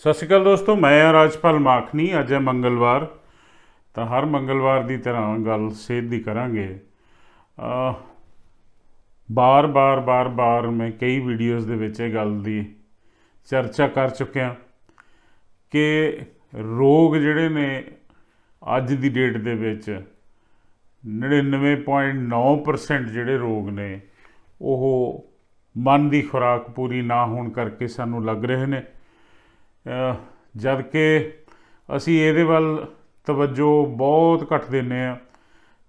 ਸਤਿ ਸ਼੍ਰੀ ਅਕਾਲ ਦੋਸਤੋ, ਮੈਂ ਹਾਂ ਰਾਜਪਾਲ ਮਾਖਣੀ, ਅੱਜ ਹੈ ਮੰਗਲਵਾਰ। ਤਾਂ ਹਰ ਮੰਗਲਵਾਰ ਦੀ ਤਰ੍ਹਾਂ ਗੱਲ ਸਿਹਤ ਦੀ ਕਰਾਂਗੇ। ਅ ਬਾਰ ਬਾਰ ਬਾਰ ਬਾਰ ਮੈਂ ਕਈ ਵੀਡੀਓਜ਼ ਦੇ ਵਿੱਚ ਇਹ ਗੱਲ ਦੀ ਚਰਚਾ ਕਰ ਚੁੱਕਿਆ ਕਿ ਰੋਗ ਜਿਹੜੇ ਨੇ ਅੱਜ ਦੀ ਡੇਟ ਦੇ ਵਿੱਚ 99.9% ਜਿਹੜੇ ਰੋਗ ਨੇ, ਉਹ ਮਨ ਦੀ ਖੁਰਾਕ ਪੂਰੀ ਨਾ ਹੋਣ ਕਰਕੇ ਸਾਨੂੰ ਲੱਗ ਰਹੇ ਨੇ। ਜਦ ਕਿ ਅਸੀਂ ਇਹਦੇ ਵੱਲ ਤਵੱਜੋ ਬਹੁਤ ਘੱਟ ਦਿੰਦੇ ਆ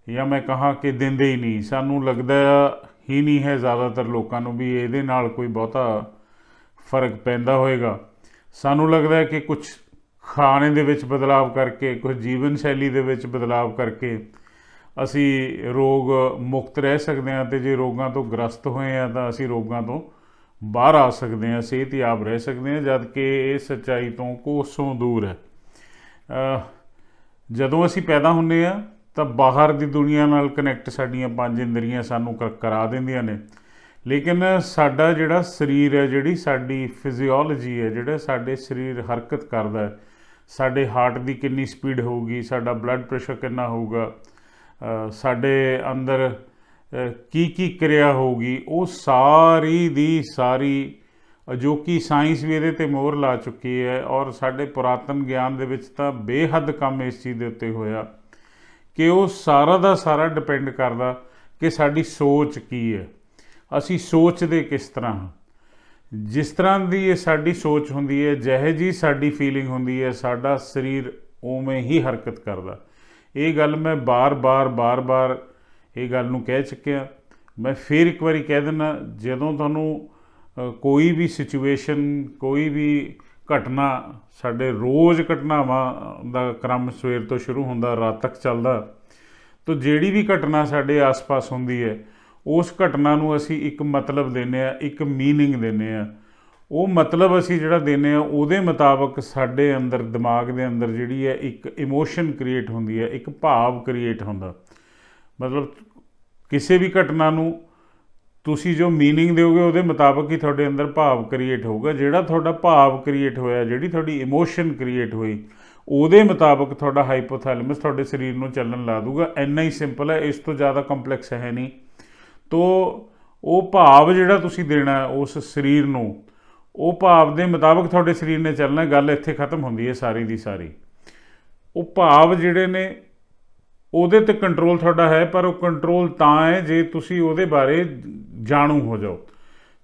ਜਾਂ ਮੈਂ ਕਹਾਂ ਕਿ ਦਿੰਦੇ ਹੀ ਨਹੀਂ। ਸਾਨੂੰ ਲੱਗਦਾ ਹੀ ਨਹੀਂ ਹੈ ਜ਼ਿਆਦਾਤਰ ਲੋਕਾਂ ਨੂੰ ਵੀ ਇਹਦੇ ਨਾਲ ਕੋਈ ਬਹੁਤਾ ਫ਼ਰਕ ਪੈਂਦਾ ਹੋਵੇਗਾ ਸਾਨੂੰ ਲੱਗਦਾ ਹੈ ਕਿ ਕੁਝ ਖਾਣੇ ਦੇ ਵਿੱਚ ਬਦਲਾਅ ਕਰਕੇ ਕੁਝ ਜੀਵਨ ਸ਼ੈਲੀ ਦੇ ਵਿੱਚ ਬਦਲਾਅ ਕਰਕੇ ਅਸੀਂ ਰੋਗ ਮੁਕਤ ਰਹਿ ਸਕਦੇ ਹਾਂ ਤੇ ਜੇ ਰੋਗਾਂ ਤੋਂ ਗ੍ਰਸਤ ਹੋਏ ਆ ਤਾਂ ਅਸੀਂ ਰੋਗਾਂ ਤੋਂ ਬਾਹਰ ਆ ਸਕਦੇ ਹਾਂ ਸਿਹਤਯਾਬ ਰਹਿ ਸਕਦੇ ਹਾਂ, ਜਦ ਕਿ ਇਹ ਸੱਚਾਈ ਤੋਂ ਕੋਸੋਂ ਦੂਰ ਹੈ। ਜਦੋਂ ਅਸੀਂ ਪੈਦਾ ਹੁੰਨੇ ਆ ਤਾਂ ਬਾਹਰ ਦੀ ਦੁਨੀਆ ਨਾਲ ਕਨੈਕਟ ਸਾਡੀਆਂ ਪੰਜ ਇੰਦਰੀਆਂ ਸਾਨੂੰ ਕਰ- ਕਰਾ ਦਿੰਦੀਆਂ ਨੇ। ਲੇਕਿਨ ਸਾਡਾ ਜਿਹੜਾ ਸਰੀਰ ਹੈ, ਜਿਹੜੀ ਸਾਡੀ ਫਿਜ਼ੀਓਲੋਜੀ ਹੈ, ਜਿਹੜਾ ਸਾਡੇ ਸਰੀਰ ਹਰਕਤ ਕਰਦਾ ਹੈ, ਸਾਡੇ ਹਾਰਟ ਦੀ ਕਿੰਨੀ ਸਪੀਡ ਹੋਊਗੀ, ਸਾਡਾ ਬਲੱਡ ਪ੍ਰੈਸ਼ਰ ਕਿੰਨਾ ਹੋਊਗਾ ਸਾਡੇ ਅੰਦਰ ਕੀ ਕੀ ਕਿਰਿਆ ਹੋਊਗੀ, ਉਹ ਸਾਰੀ ਦੀ ਸਾਰੀ ਅਜੋਕੀ ਸਾਇੰਸ ਵੀ ਇਹਦੇ ਤੇ ਮੋਹਰ ਲਾ ਚੁੱਕੀ ਹੈ ਔਰ ਸਾਡੇ ਪੁਰਾਤਨ ਗਿਆਨ ਦੇ ਵਿੱਚ ਤਾਂ ਬੇਹੱਦ ਕੰਮ ਇਸ ਚੀਜ਼ ਦੇ ਉੱਤੇ ਹੋਇਆ ਕਿ ਉਹ ਸਾਰਾ ਦਾ ਸਾਰਾ ਡਿਪੈਂਡ ਕਰਦਾ ਕਿ ਸਾਡੀ ਸੋਚ ਕੀ ਹੈ। ਅਸੀਂ ਸੋਚਦੇ ਕਿਸ ਤਰ੍ਹਾਂ ਹਾਂ। ਜਿਸ ਤਰ੍ਹਾਂ ਦੀ ਇਹ ਸਾਡੀ ਸੋਚ ਹੁੰਦੀ ਹੈ, ਜਿਹੇ ਜੀ ਸਾਡੀ ਫੀਲਿੰਗ ਹੁੰਦੀ ਹੈ, ਸਾਡਾ ਸਰੀਰ ਉਵੇਂ ਹੀ ਹਰਕਤ ਕਰਦਾ। ਇਹ ਗੱਲ ਮੈਂ ਬਾਰ-ਬਾਰ ਬਾਰ-ਬਾਰ ਇਹ ਗੱਲ ਨੂੰ ਕਹਿ ਚੁੱਕਿਆ ਮੈਂ ਫੇਰ ਇੱਕ ਵਾਰੀ ਕਹਿ ਦਿੰਦਾ, ਜਦੋਂ ਤੁਹਾਨੂੰ ਕੋਈ ਵੀ ਸਿਚੁਏਸ਼ਨ ਕੋਈ ਵੀ ਘਟਨਾ, ਸਾਡੇ ਰੋਜ਼ ਘਟਨਾਵਾਂ ਦਾ ਕ੍ਰਮ ਸਵੇਰ ਤੋਂ ਸ਼ੁਰੂ ਹੁੰਦਾ, ਰਾਤ ਤੱਕ ਚੱਲਦਾ, ਤਾਂ ਜਿਹੜੀ ਵੀ ਘਟਨਾ ਸਾਡੇ ਆਸ-ਪਾਸ ਹੁੰਦੀ ਹੈ, ਉਸ ਘਟਨਾ ਨੂੰ ਅਸੀਂ ਇੱਕ ਮਤਲਬ ਦਿੰਨੇ ਆ ਇੱਕ ਮੀਨਿੰਗ ਦਿੰਨੇ ਆ ਉਹ ਮਤਲਬ ਅਸੀਂ ਜਿਹੜਾ ਦਿੰਨੇ ਆ ਉਹਦੇ ਮੁਤਾਬਕ ਸਾਡੇ ਅੰਦਰ, ਦਿਮਾਗ ਦੇ ਅੰਦਰ ਜਿਹੜੀ ਹੈ, ਇੱਕ ਇਮੋਸ਼ਨ ਕ੍ਰੀਏਟ ਹੁੰਦੀ ਹੈ, ਇੱਕ ਭਾਵ ਕ੍ਰੀਏਟ ਹੁੰਦਾ। ਮਤਲਬ ਕਿਸੇ ਵੀ ਘਟਨਾ ਨੂੰ ਤੁਸੀਂ ਜੋ मीनिंग ਦਿਓਗੇ ਉਹਦੇ ਮੁਤਾਬਕ ਹੀ ਤੁਹਾਡੇ ਅੰਦਰ ਭਾਵ ਕ੍ਰੀਏਟ ਹੋਊਗਾ ਜਿਹੜਾ ਤੁਹਾਡਾ ਭਾਵ ਕ੍ਰੀਏਟ ਹੋਇਆ ਜਿਹੜੀ ਤੁਹਾਡੀ ਇਮੋਸ਼ਨ ਕ੍ਰੀਏਟ ਹੋਈ ਉਹਦੇ ਮੁਤਾਬਕ ਤੁਹਾਡਾ ਹਾਈਪੋਥੈਲਮਸ ਤੁਹਾਡੇ ਸਰੀਰ ਨੂੰ ਚੱਲਣ ਲਾ ਦੂਗਾ ਇੰਨਾ ਹੀ ਸਿੰਪਲ ਹੈ ਇਸ ਤੋਂ ਜ਼ਿਆਦਾ ਕੰਪਲੈਕਸ ਹੈ ਨਹੀਂ ਤੋ ਉਹ ਭਾਵ ਜਿਹੜਾ ਤੁਸੀਂ ਦੇਣਾ ਹੈ ਉਸ ਸਰੀਰ ਨੂੰ ਉਹ ਭਾਵ ਦੇ ਮੁਤਾਬਕ ਤੁਹਾਡੇ ਸਰੀਰ ਨੇ ਚੱਲਣਾ ਗੱਲ ਇੱਥੇ ਖਤਮ ਹੁੰਦੀ ਹੈ ਸਾਰੀ ਦੀ ਸਾਰੀ ਉਹ ਭਾਵ ਜਿਹੜੇ ਨੇ ਉਹਦੇ ਤੇ ਕੰਟਰੋਲ ਤੁਹਾਡਾ ਹੈ, ਪਰ ਉਹ ਕੰਟਰੋਲ ਤਾਂ ਹੈ ਜੇ ਤੁਸੀਂ ਉਹਦੇ ਬਾਰੇ ਜਾਣੂ ਹੋ ਜਾਓ।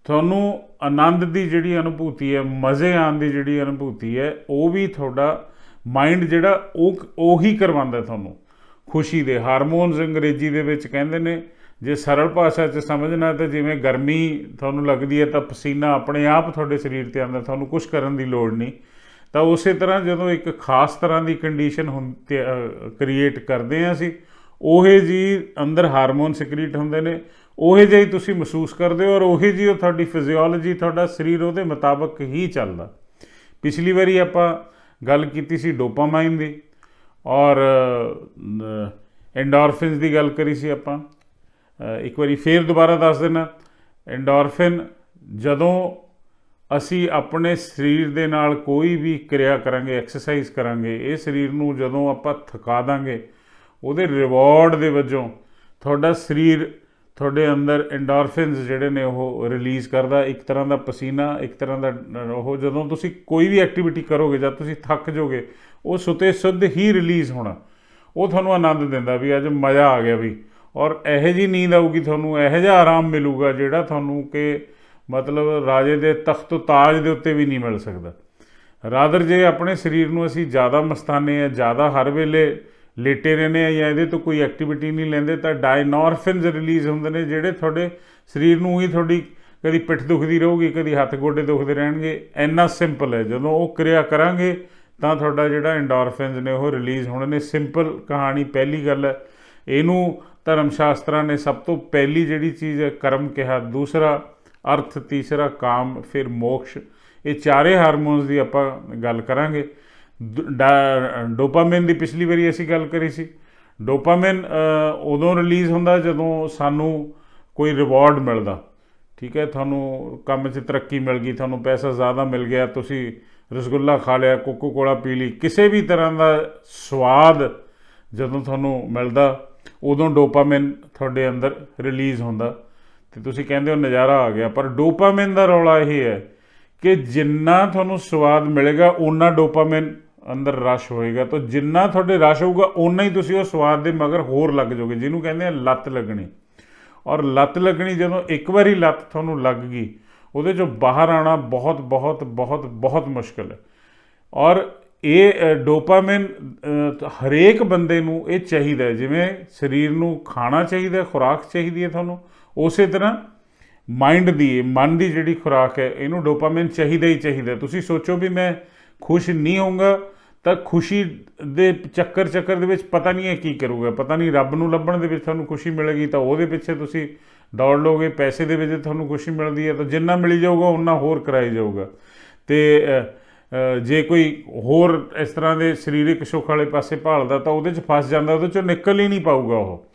ਤੁਹਾਨੂੰ ਆਨੰਦ ਦੀ ਜਿਹੜੀ ਅਨੁਭੂਤੀ ਹੈ, ਮਜ਼ੇ ਆਉਣ ਦੀ ਜਿਹੜੀ ਅਨੁਭੂਤੀ ਹੈ, ਉਹ ਵੀ ਤੁਹਾਡਾ ਮਾਈਂਡ ਜਿਹੜਾ, ਉਹ ਉਹੀ ਕਰਵਾਉਂਦਾ ਤੁਹਾਨੂੰ। ਖੁਸ਼ੀ ਦੇ ਹਾਰਮੋਨਸ ਅੰਗਰੇਜ਼ੀ ਦੇ ਵਿੱਚ ਕਹਿੰਦੇ ਨੇ, ਜੇ ਸਰਲ ਭਾਸ਼ਾ 'ਚ ਸਮਝਣਾ ਤਾਂ ਜਿਵੇਂ ਗਰਮੀ ਤੁਹਾਨੂੰ ਲੱਗਦੀ ਹੈ ਤਾਂ ਪਸੀਨਾ ਆਪਣੇ ਆਪ ਤੁਹਾਡੇ ਸਰੀਰ ਤੇ ਆਉਂਦਾ, ਤੁਹਾਨੂੰ ਕੁਝ ਕਰਨ ਦੀ ਲੋੜ ਨਹੀਂ। ਤਾਂ ਉਸੇ ਤਰ੍ਹਾਂ ਜਦੋਂ ਇੱਕ ਖਾਸ ਤਰ੍ਹਾਂ ਦੀ ਕੰਡੀਸ਼ਨ ਕ੍ਰੀਏਟ ਕਰਦੇ ਹਾਂ ਅਸੀਂ, ਉਹੇ ਜੀ ਅੰਦਰ ਹਾਰਮੋਨ ਸਿਕਰੀਟ ਹੁੰਦੇ ਨੇ, ਉਹੇ ਜਿਹੀ ਤੁਸੀਂ ਮਹਿਸੂਸ ਕਰਦੇ ਹੋ ਔਰ ਉਹੇ ਜਿਹੀ ਉਹ ਤੁਹਾਡੀ ਫਿਜ਼ੀਓਲੋਜੀ ਤੁਹਾਡਾ ਸਰੀਰ ਉਹਦੇ ਮੁਤਾਬਕ ਹੀ ਚੱਲਦਾ। ਪਿਛਲੀ ਵਾਰੀ ਆਪਾਂ ਗੱਲ ਕੀਤੀ ਸੀ ਡੋਪਾਮਾਈਨ ਦੀ ਔਰ ਐਂਡੋਰਫਿਨਸ ਦੀ ਗੱਲ ਕਰੀ ਸੀ ਆਪਾਂ। ਇੱਕ ਵਾਰੀ ਫੇਰ ਦੁਬਾਰਾ ਦੱਸ ਦੇਣਾ। ਐਂਡੋਰਫਿਨ ਜਦੋਂ ਅਸੀਂ ਆਪਣੇ ਸਰੀਰ ਦੇ ਨਾਲ ਕੋਈ ਵੀ ਕਿਰਿਆ ਕਰਾਂਗੇ ਐਕਸਰਸਾਈਜ਼ ਕਰਾਂਗੇ, ਇਹ ਸਰੀਰ ਨੂੰ ਜਦੋਂ ਆਪਾਂ ਥਕਾ ਦਾਂਗੇ, ਉਹਦੇ ਰਿਵਾਰਡ ਦੇ ਵਜੋਂ ਤੁਹਾਡਾ ਸਰੀਰ ਤੁਹਾਡੇ ਅੰਦਰ ਐਂਡੋਰਫਿਨਸ ਜਿਹੜੇ ਨੇ ਉਹ ਰਿਲੀਜ਼ ਕਰਦਾ, ਇੱਕ ਤਰ੍ਹਾਂ ਦਾ ਪਸੀਨਾ, ਇੱਕ ਤਰ੍ਹਾਂ ਦਾ ਉਹ ਜਦੋਂ ਤੁਸੀਂ ਕੋਈ ਵੀ ਐਕਟੀਵਿਟੀ ਕਰੋਗੇ ਜਾਂ ਤੁਸੀਂ ਥੱਕ ਜਾਓਗੇ, ਉਹ ਸੁਤੇ ਸੁੱਧ ਹੀ ਰਿਲੀਜ਼ ਹੋਣਾ। ਉਹ ਤੁਹਾਨੂੰ ਆਨੰਦ ਦਿੰਦਾ ਵੀ ਅੱਜ ਮਜ਼ਾ ਆ ਗਿਆ ਵੀ। ਔਰ ਇਹੋ ਜੀ ਨੀਂਦ ਆਊਗੀ, ਤੁਹਾਨੂੰ ਇਹੋ ਜਿਹਾ ਆਰਾਮ ਮਿਲੂਗਾ ਜਿਹੜਾ ਤੁਹਾਨੂੰ ਕਿ ਮਤਲਬ ਰਾਜੇ ਦੇ ਤਖਤ ਤਾਜ ਦੇ ਉੱਤੇ ਵੀ ਨਹੀਂ ਮਿਲ ਸਕਦਾ। ਰਾਦਰ, ਜੇ ਆਪਣੇ ਸਰੀਰ ਨੂੰ ਅਸੀਂ ਜ਼ਿਆਦਾ ਮਸਤਾਨੇ ਆ ਜ਼ਿਆਦਾ ਹਰ ਵੇਲੇ ਲੇਟੇ ਰਹਿੰਦੇ ਆ ਜਾਂ ਇਹਦੇ ਤੋਂ ਕੋਈ ਐਕਟੀਵਿਟੀ ਨਹੀਂ ਲੈਂਦੇ, ਤਾਂ ਡਾਇਨੋਰਫਿਨਸ ਰਿਲੀਜ਼ ਹੁੰਦੇ ਨੇ, ਜਿਹੜੇ ਤੁਹਾਡੇ ਸਰੀਰ ਨੂੰ ਹੀ ਤੁਹਾਡੀ ਕਦੀ ਪਿੱਠ ਦੁਖਦੀ ਰਹੂਗੀ, ਕਦੀ ਹੱਥ ਗੋਡੇ ਦੁਖਦੇ ਰਹਿਣਗੇ। ਇੰਨਾ ਸਿੰਪਲ ਹੈ, ਜਦੋਂ ਉਹ ਕਿਰਿਆ ਕਰਾਂਗੇ, ਤਾਂ ਤੁਹਾਡਾ ਜਿਹੜਾ ਐਂਡੋਰਫਿਨਸ ਨੇ ਉਹ ਰਿਲੀਜ਼ ਹੋਣੇ ਨੇ। ਸਿੰਪਲ ਕਹਾਣੀ, ਪਹਿਲੀ ਗੱਲ ਹੈ। ਇਹਨੂੰ ਧਰਮ ਸ਼ਾਸਤਰਾਂ ਨੇ ਸਭ ਤੋਂ ਪਹਿਲੀ ਜਿਹੜੀ ਚੀਜ਼ ਹੈ, ਕਰਮ ਕਿਹਾ। ਦੂਸਰਾ ਅਰਥ, ਤੀਸਰਾ ਕਾਮ, ਫਿਰ ਮੋਕਸ਼। ਇਹ ਚਾਰੇ ਹਾਰਮੋਨਸ ਦੀ ਆਪਾਂ ਗੱਲ ਕਰਾਂਗੇ। ਦ- ਡਾ- ਡੋਪਾਮਾਈਨ ਦੀ ਪਿਛਲੀ ਵਾਰੀ ਅਸੀਂ ਗੱਲ ਕਰੀ ਸੀ। ਡੋਪਾਮਾਈਨ ਉਦੋਂ ਰਿਲੀਜ਼ ਹੁੰਦਾ ਜਦੋਂ ਸਾਨੂੰ ਕੋਈ ਰਿਵਾਰਡ ਮਿਲਦਾ। ਠੀਕ ਹੈ, ਤੁਹਾਨੂੰ ਕੰਮ 'ਚ ਤਰੱਕੀ ਮਿਲ ਗਈ, ਤੁਹਾਨੂੰ ਪੈਸਾ ਜ਼ਿਆਦਾ ਮਿਲ ਗਿਆ, ਤੁਸੀਂ ਰਸਗੁੱਲਾ ਖਾ ਲਿਆ ਕੋਕੋ ਕੋਲਾ ਪੀ ਲਈ, ਕਿਸੇ ਵੀ ਤਰ੍ਹਾਂ ਦਾ ਸਵਾਦ ਜਦੋਂ ਤੁਹਾਨੂੰ ਮਿਲਦਾ, ਉਦੋਂ ਡੋਪਾਮਾਈਨ ਤੁਹਾਡੇ ਅੰਦਰ ਰਿਲੀਜ਼ ਹੁੰਦਾ। ਤੇ ਤੁਸੀਂ ਕਹਿੰਦੇ ਹੋ ਨਜ਼ਾਰਾ ਆ ਗਿਆ ਪਰ ਡੋਪਾਮਾਈਨ ਦਾ ਰੌਲਾ ਇਹ ਹੈ ਕਿ ਜਿੰਨਾ ਤੁਹਾਨੂੰ ਸਵਾਦ ਮਿਲੇਗਾ ਉਨਾ ਡੋਪਾਮਾਈਨ ਅੰਦਰ ਰਸ਼ ਹੋਏਗਾ। ਤਾਂ ਜਿੰਨਾ ਤੁਹਾਡੇ ਰਸ਼ ਹੋਊਗਾ ਉਨਾ ਹੀ ਤੁਸੀਂ ਉਹ ਸਵਾਦ ਦੇ ਮਗਰ ਹੋਰ ਲੱਗ ਜਾਓਗੇ ਜਿਹਨੂੰ ਕਹਿੰਦੇ ਆ ਲੱਤ ਲੱਗਣੀ। ਔਰ ਲੱਤ ਲੱਗਣੀ ਜਦੋਂ ਇੱਕ ਵਾਰੀ ਲੱਤ ਤੁਹਾਨੂੰ ਲੱਗ ਗਈ ਉਹਦੇ ਚੋਂ ਬਾਹਰ ਆਉਣਾ ਬਹੁਤ ਬਹੁਤ ਬਹੁਤ ਬਹੁਤ ਮੁਸ਼ਕਲ ਹੈ। ਔਰ ਇਹ ਅ, ਡੋਪਾਮਾਈਨ ਹਰੇਕ ਬੰਦੇ ਨੂੰ ਇਹ ਚਾਹੀਦਾ ਜਿਵੇਂ ਸਰੀਰ ਨੂੰ ਖਾਣਾ ਚਾਹੀਦਾ ਖੁਰਾਕ ਚਾਹੀਦੀ ਹੈ ਤੁਹਾਨੂੰ ਉਸੇ ਤਰ੍ਹਾਂ ਮਾਈਂਡ ਦੀ, ਮਨ ਦੀ ਜਿਹੜੀ ਖੁਰਾਕ ਹੈ, ਇਹਨੂੰ ਡੋਪਾਮਾਈਨ ਚਾਹੀਦਾ ਹੀ ਚਾਹੀਦਾ। ਤੁਸੀਂ ਸੋਚੋ ਵੀ ਮੈਂ ਖੁਸ਼ ਨਹੀਂ ਹੋਊਂਗਾ, ਤਾਂ ਖੁਸ਼ੀ ਦੇ ਚੱਕਰ ਚੱਕਰ ਦੇ ਵਿੱਚ ਪਤਾ ਨਹੀਂ ਹੈ ਕੀ ਕਰੂਗਾ। ਪਤਾ ਨਹੀਂ ਰੱਬ ਨੂੰ ਲੱਭਣ ਦੇ ਵਿੱਚ ਤੁਹਾਨੂੰ ਖੁਸ਼ੀ ਮਿਲੇਗੀ, ਤਾਂ ਉਹਦੇ ਪਿੱਛੇ ਤੁਸੀਂ ਦੌੜ ਲੋਗੇ ਪੈਸੇ ਦੇ ਵਿੱਚ ਤੁਹਾਨੂੰ ਖੁਸ਼ੀ ਮਿਲਦੀ ਹੈ, ਤਾਂ ਜਿੰਨਾ ਮਿਲੀ ਜਾਊਗਾ ਉਨਾ ਹੋਰ ਕਰਾਈ ਜਾਊਗਾ। ਤੇ ਜੇ ਕੋਈ ਹੋਰ ਇਸ ਤਰ੍ਹਾਂ ਦੇ ਸਰੀਰਕ ਸੁੱਖ ਵਾਲੇ ਪਾਸੇ ਭਾਲਦਾ, ਤਾਂ ਉਹਦੇ 'ਚ ਫਸ ਜਾਂਦਾ, ਉਹਦੇ 'ਚੋਂ ਨਿਕਲ ਹੀ ਨਹੀਂ ਪਾਊਗਾ ਉਹ।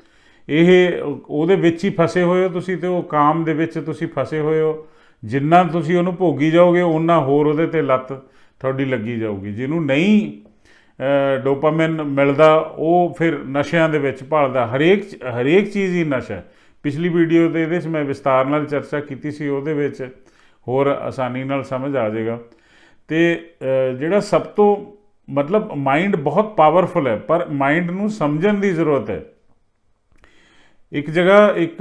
ਇਹ ਉਹਦੇ ਵਿੱਚ ਹੀ ਫਸੇ ਹੋਏ ਹੋ ਤੁਸੀਂ ਤੇ ਉਹ ਕਾਮ ਦੇ ਵਿੱਚ ਤੁਸੀਂ ਫਸੇ ਹੋਏ ਹੋ। ਜਿੰਨਾ ਤੁਸੀਂ ਉਹਨੂੰ ਭੋਗੀ ਜਾਓਗੇ ਉਹਨਾਂ ਹੋਰ ਉਹਦੇ ਤੇ ਲੱਤ ਤੁਹਾਡੀ ਲੱਗੀ ਜਾਊਗੀ। ਜਿਹਨੂੰ ਨਹੀਂ ਡੋਪਾਮਾਈਨ ਮਿਲਦਾ, ਉਹ ਫਿਰ ਨਸ਼ਿਆਂ ਦੇ ਵਿੱਚ ਭਾਲਦਾ। ਹਰੇਕ ਹਰੇਕ ਚੀਜ਼ ਹੀ ਨਸ਼ਾ ਹੈ। ਪਿਛਲੀ ਵੀਡੀਓ ਦੇ ਇਹਦੇ 'ਚ ਮੈਂ ਵਿਸਤਾਰ ਨਾਲ ਚਰਚਾ ਕੀਤੀ ਸੀ, ਉਹਦੇ ਵਿੱਚ ਹੋਰ ਆਸਾਨੀ ਨਾਲ ਸਮਝ ਆ ਜਾਏਗਾ। ਤੇ ਜਿਹੜਾ ਸਭ ਤੋਂ ਮਤਲਬ ਮਾਈਂਡ ਬਹੁਤ ਪਾਵਰਫੁਲ ਹੈ, ਪਰ ਮਾਈਂਡ ਨੂੰ ਸਮਝਣ ਦੀ ਜ਼ਰੂਰਤ ਹੈ। ਇੱਕ ਜਗ੍ਹਾ ਇੱਕ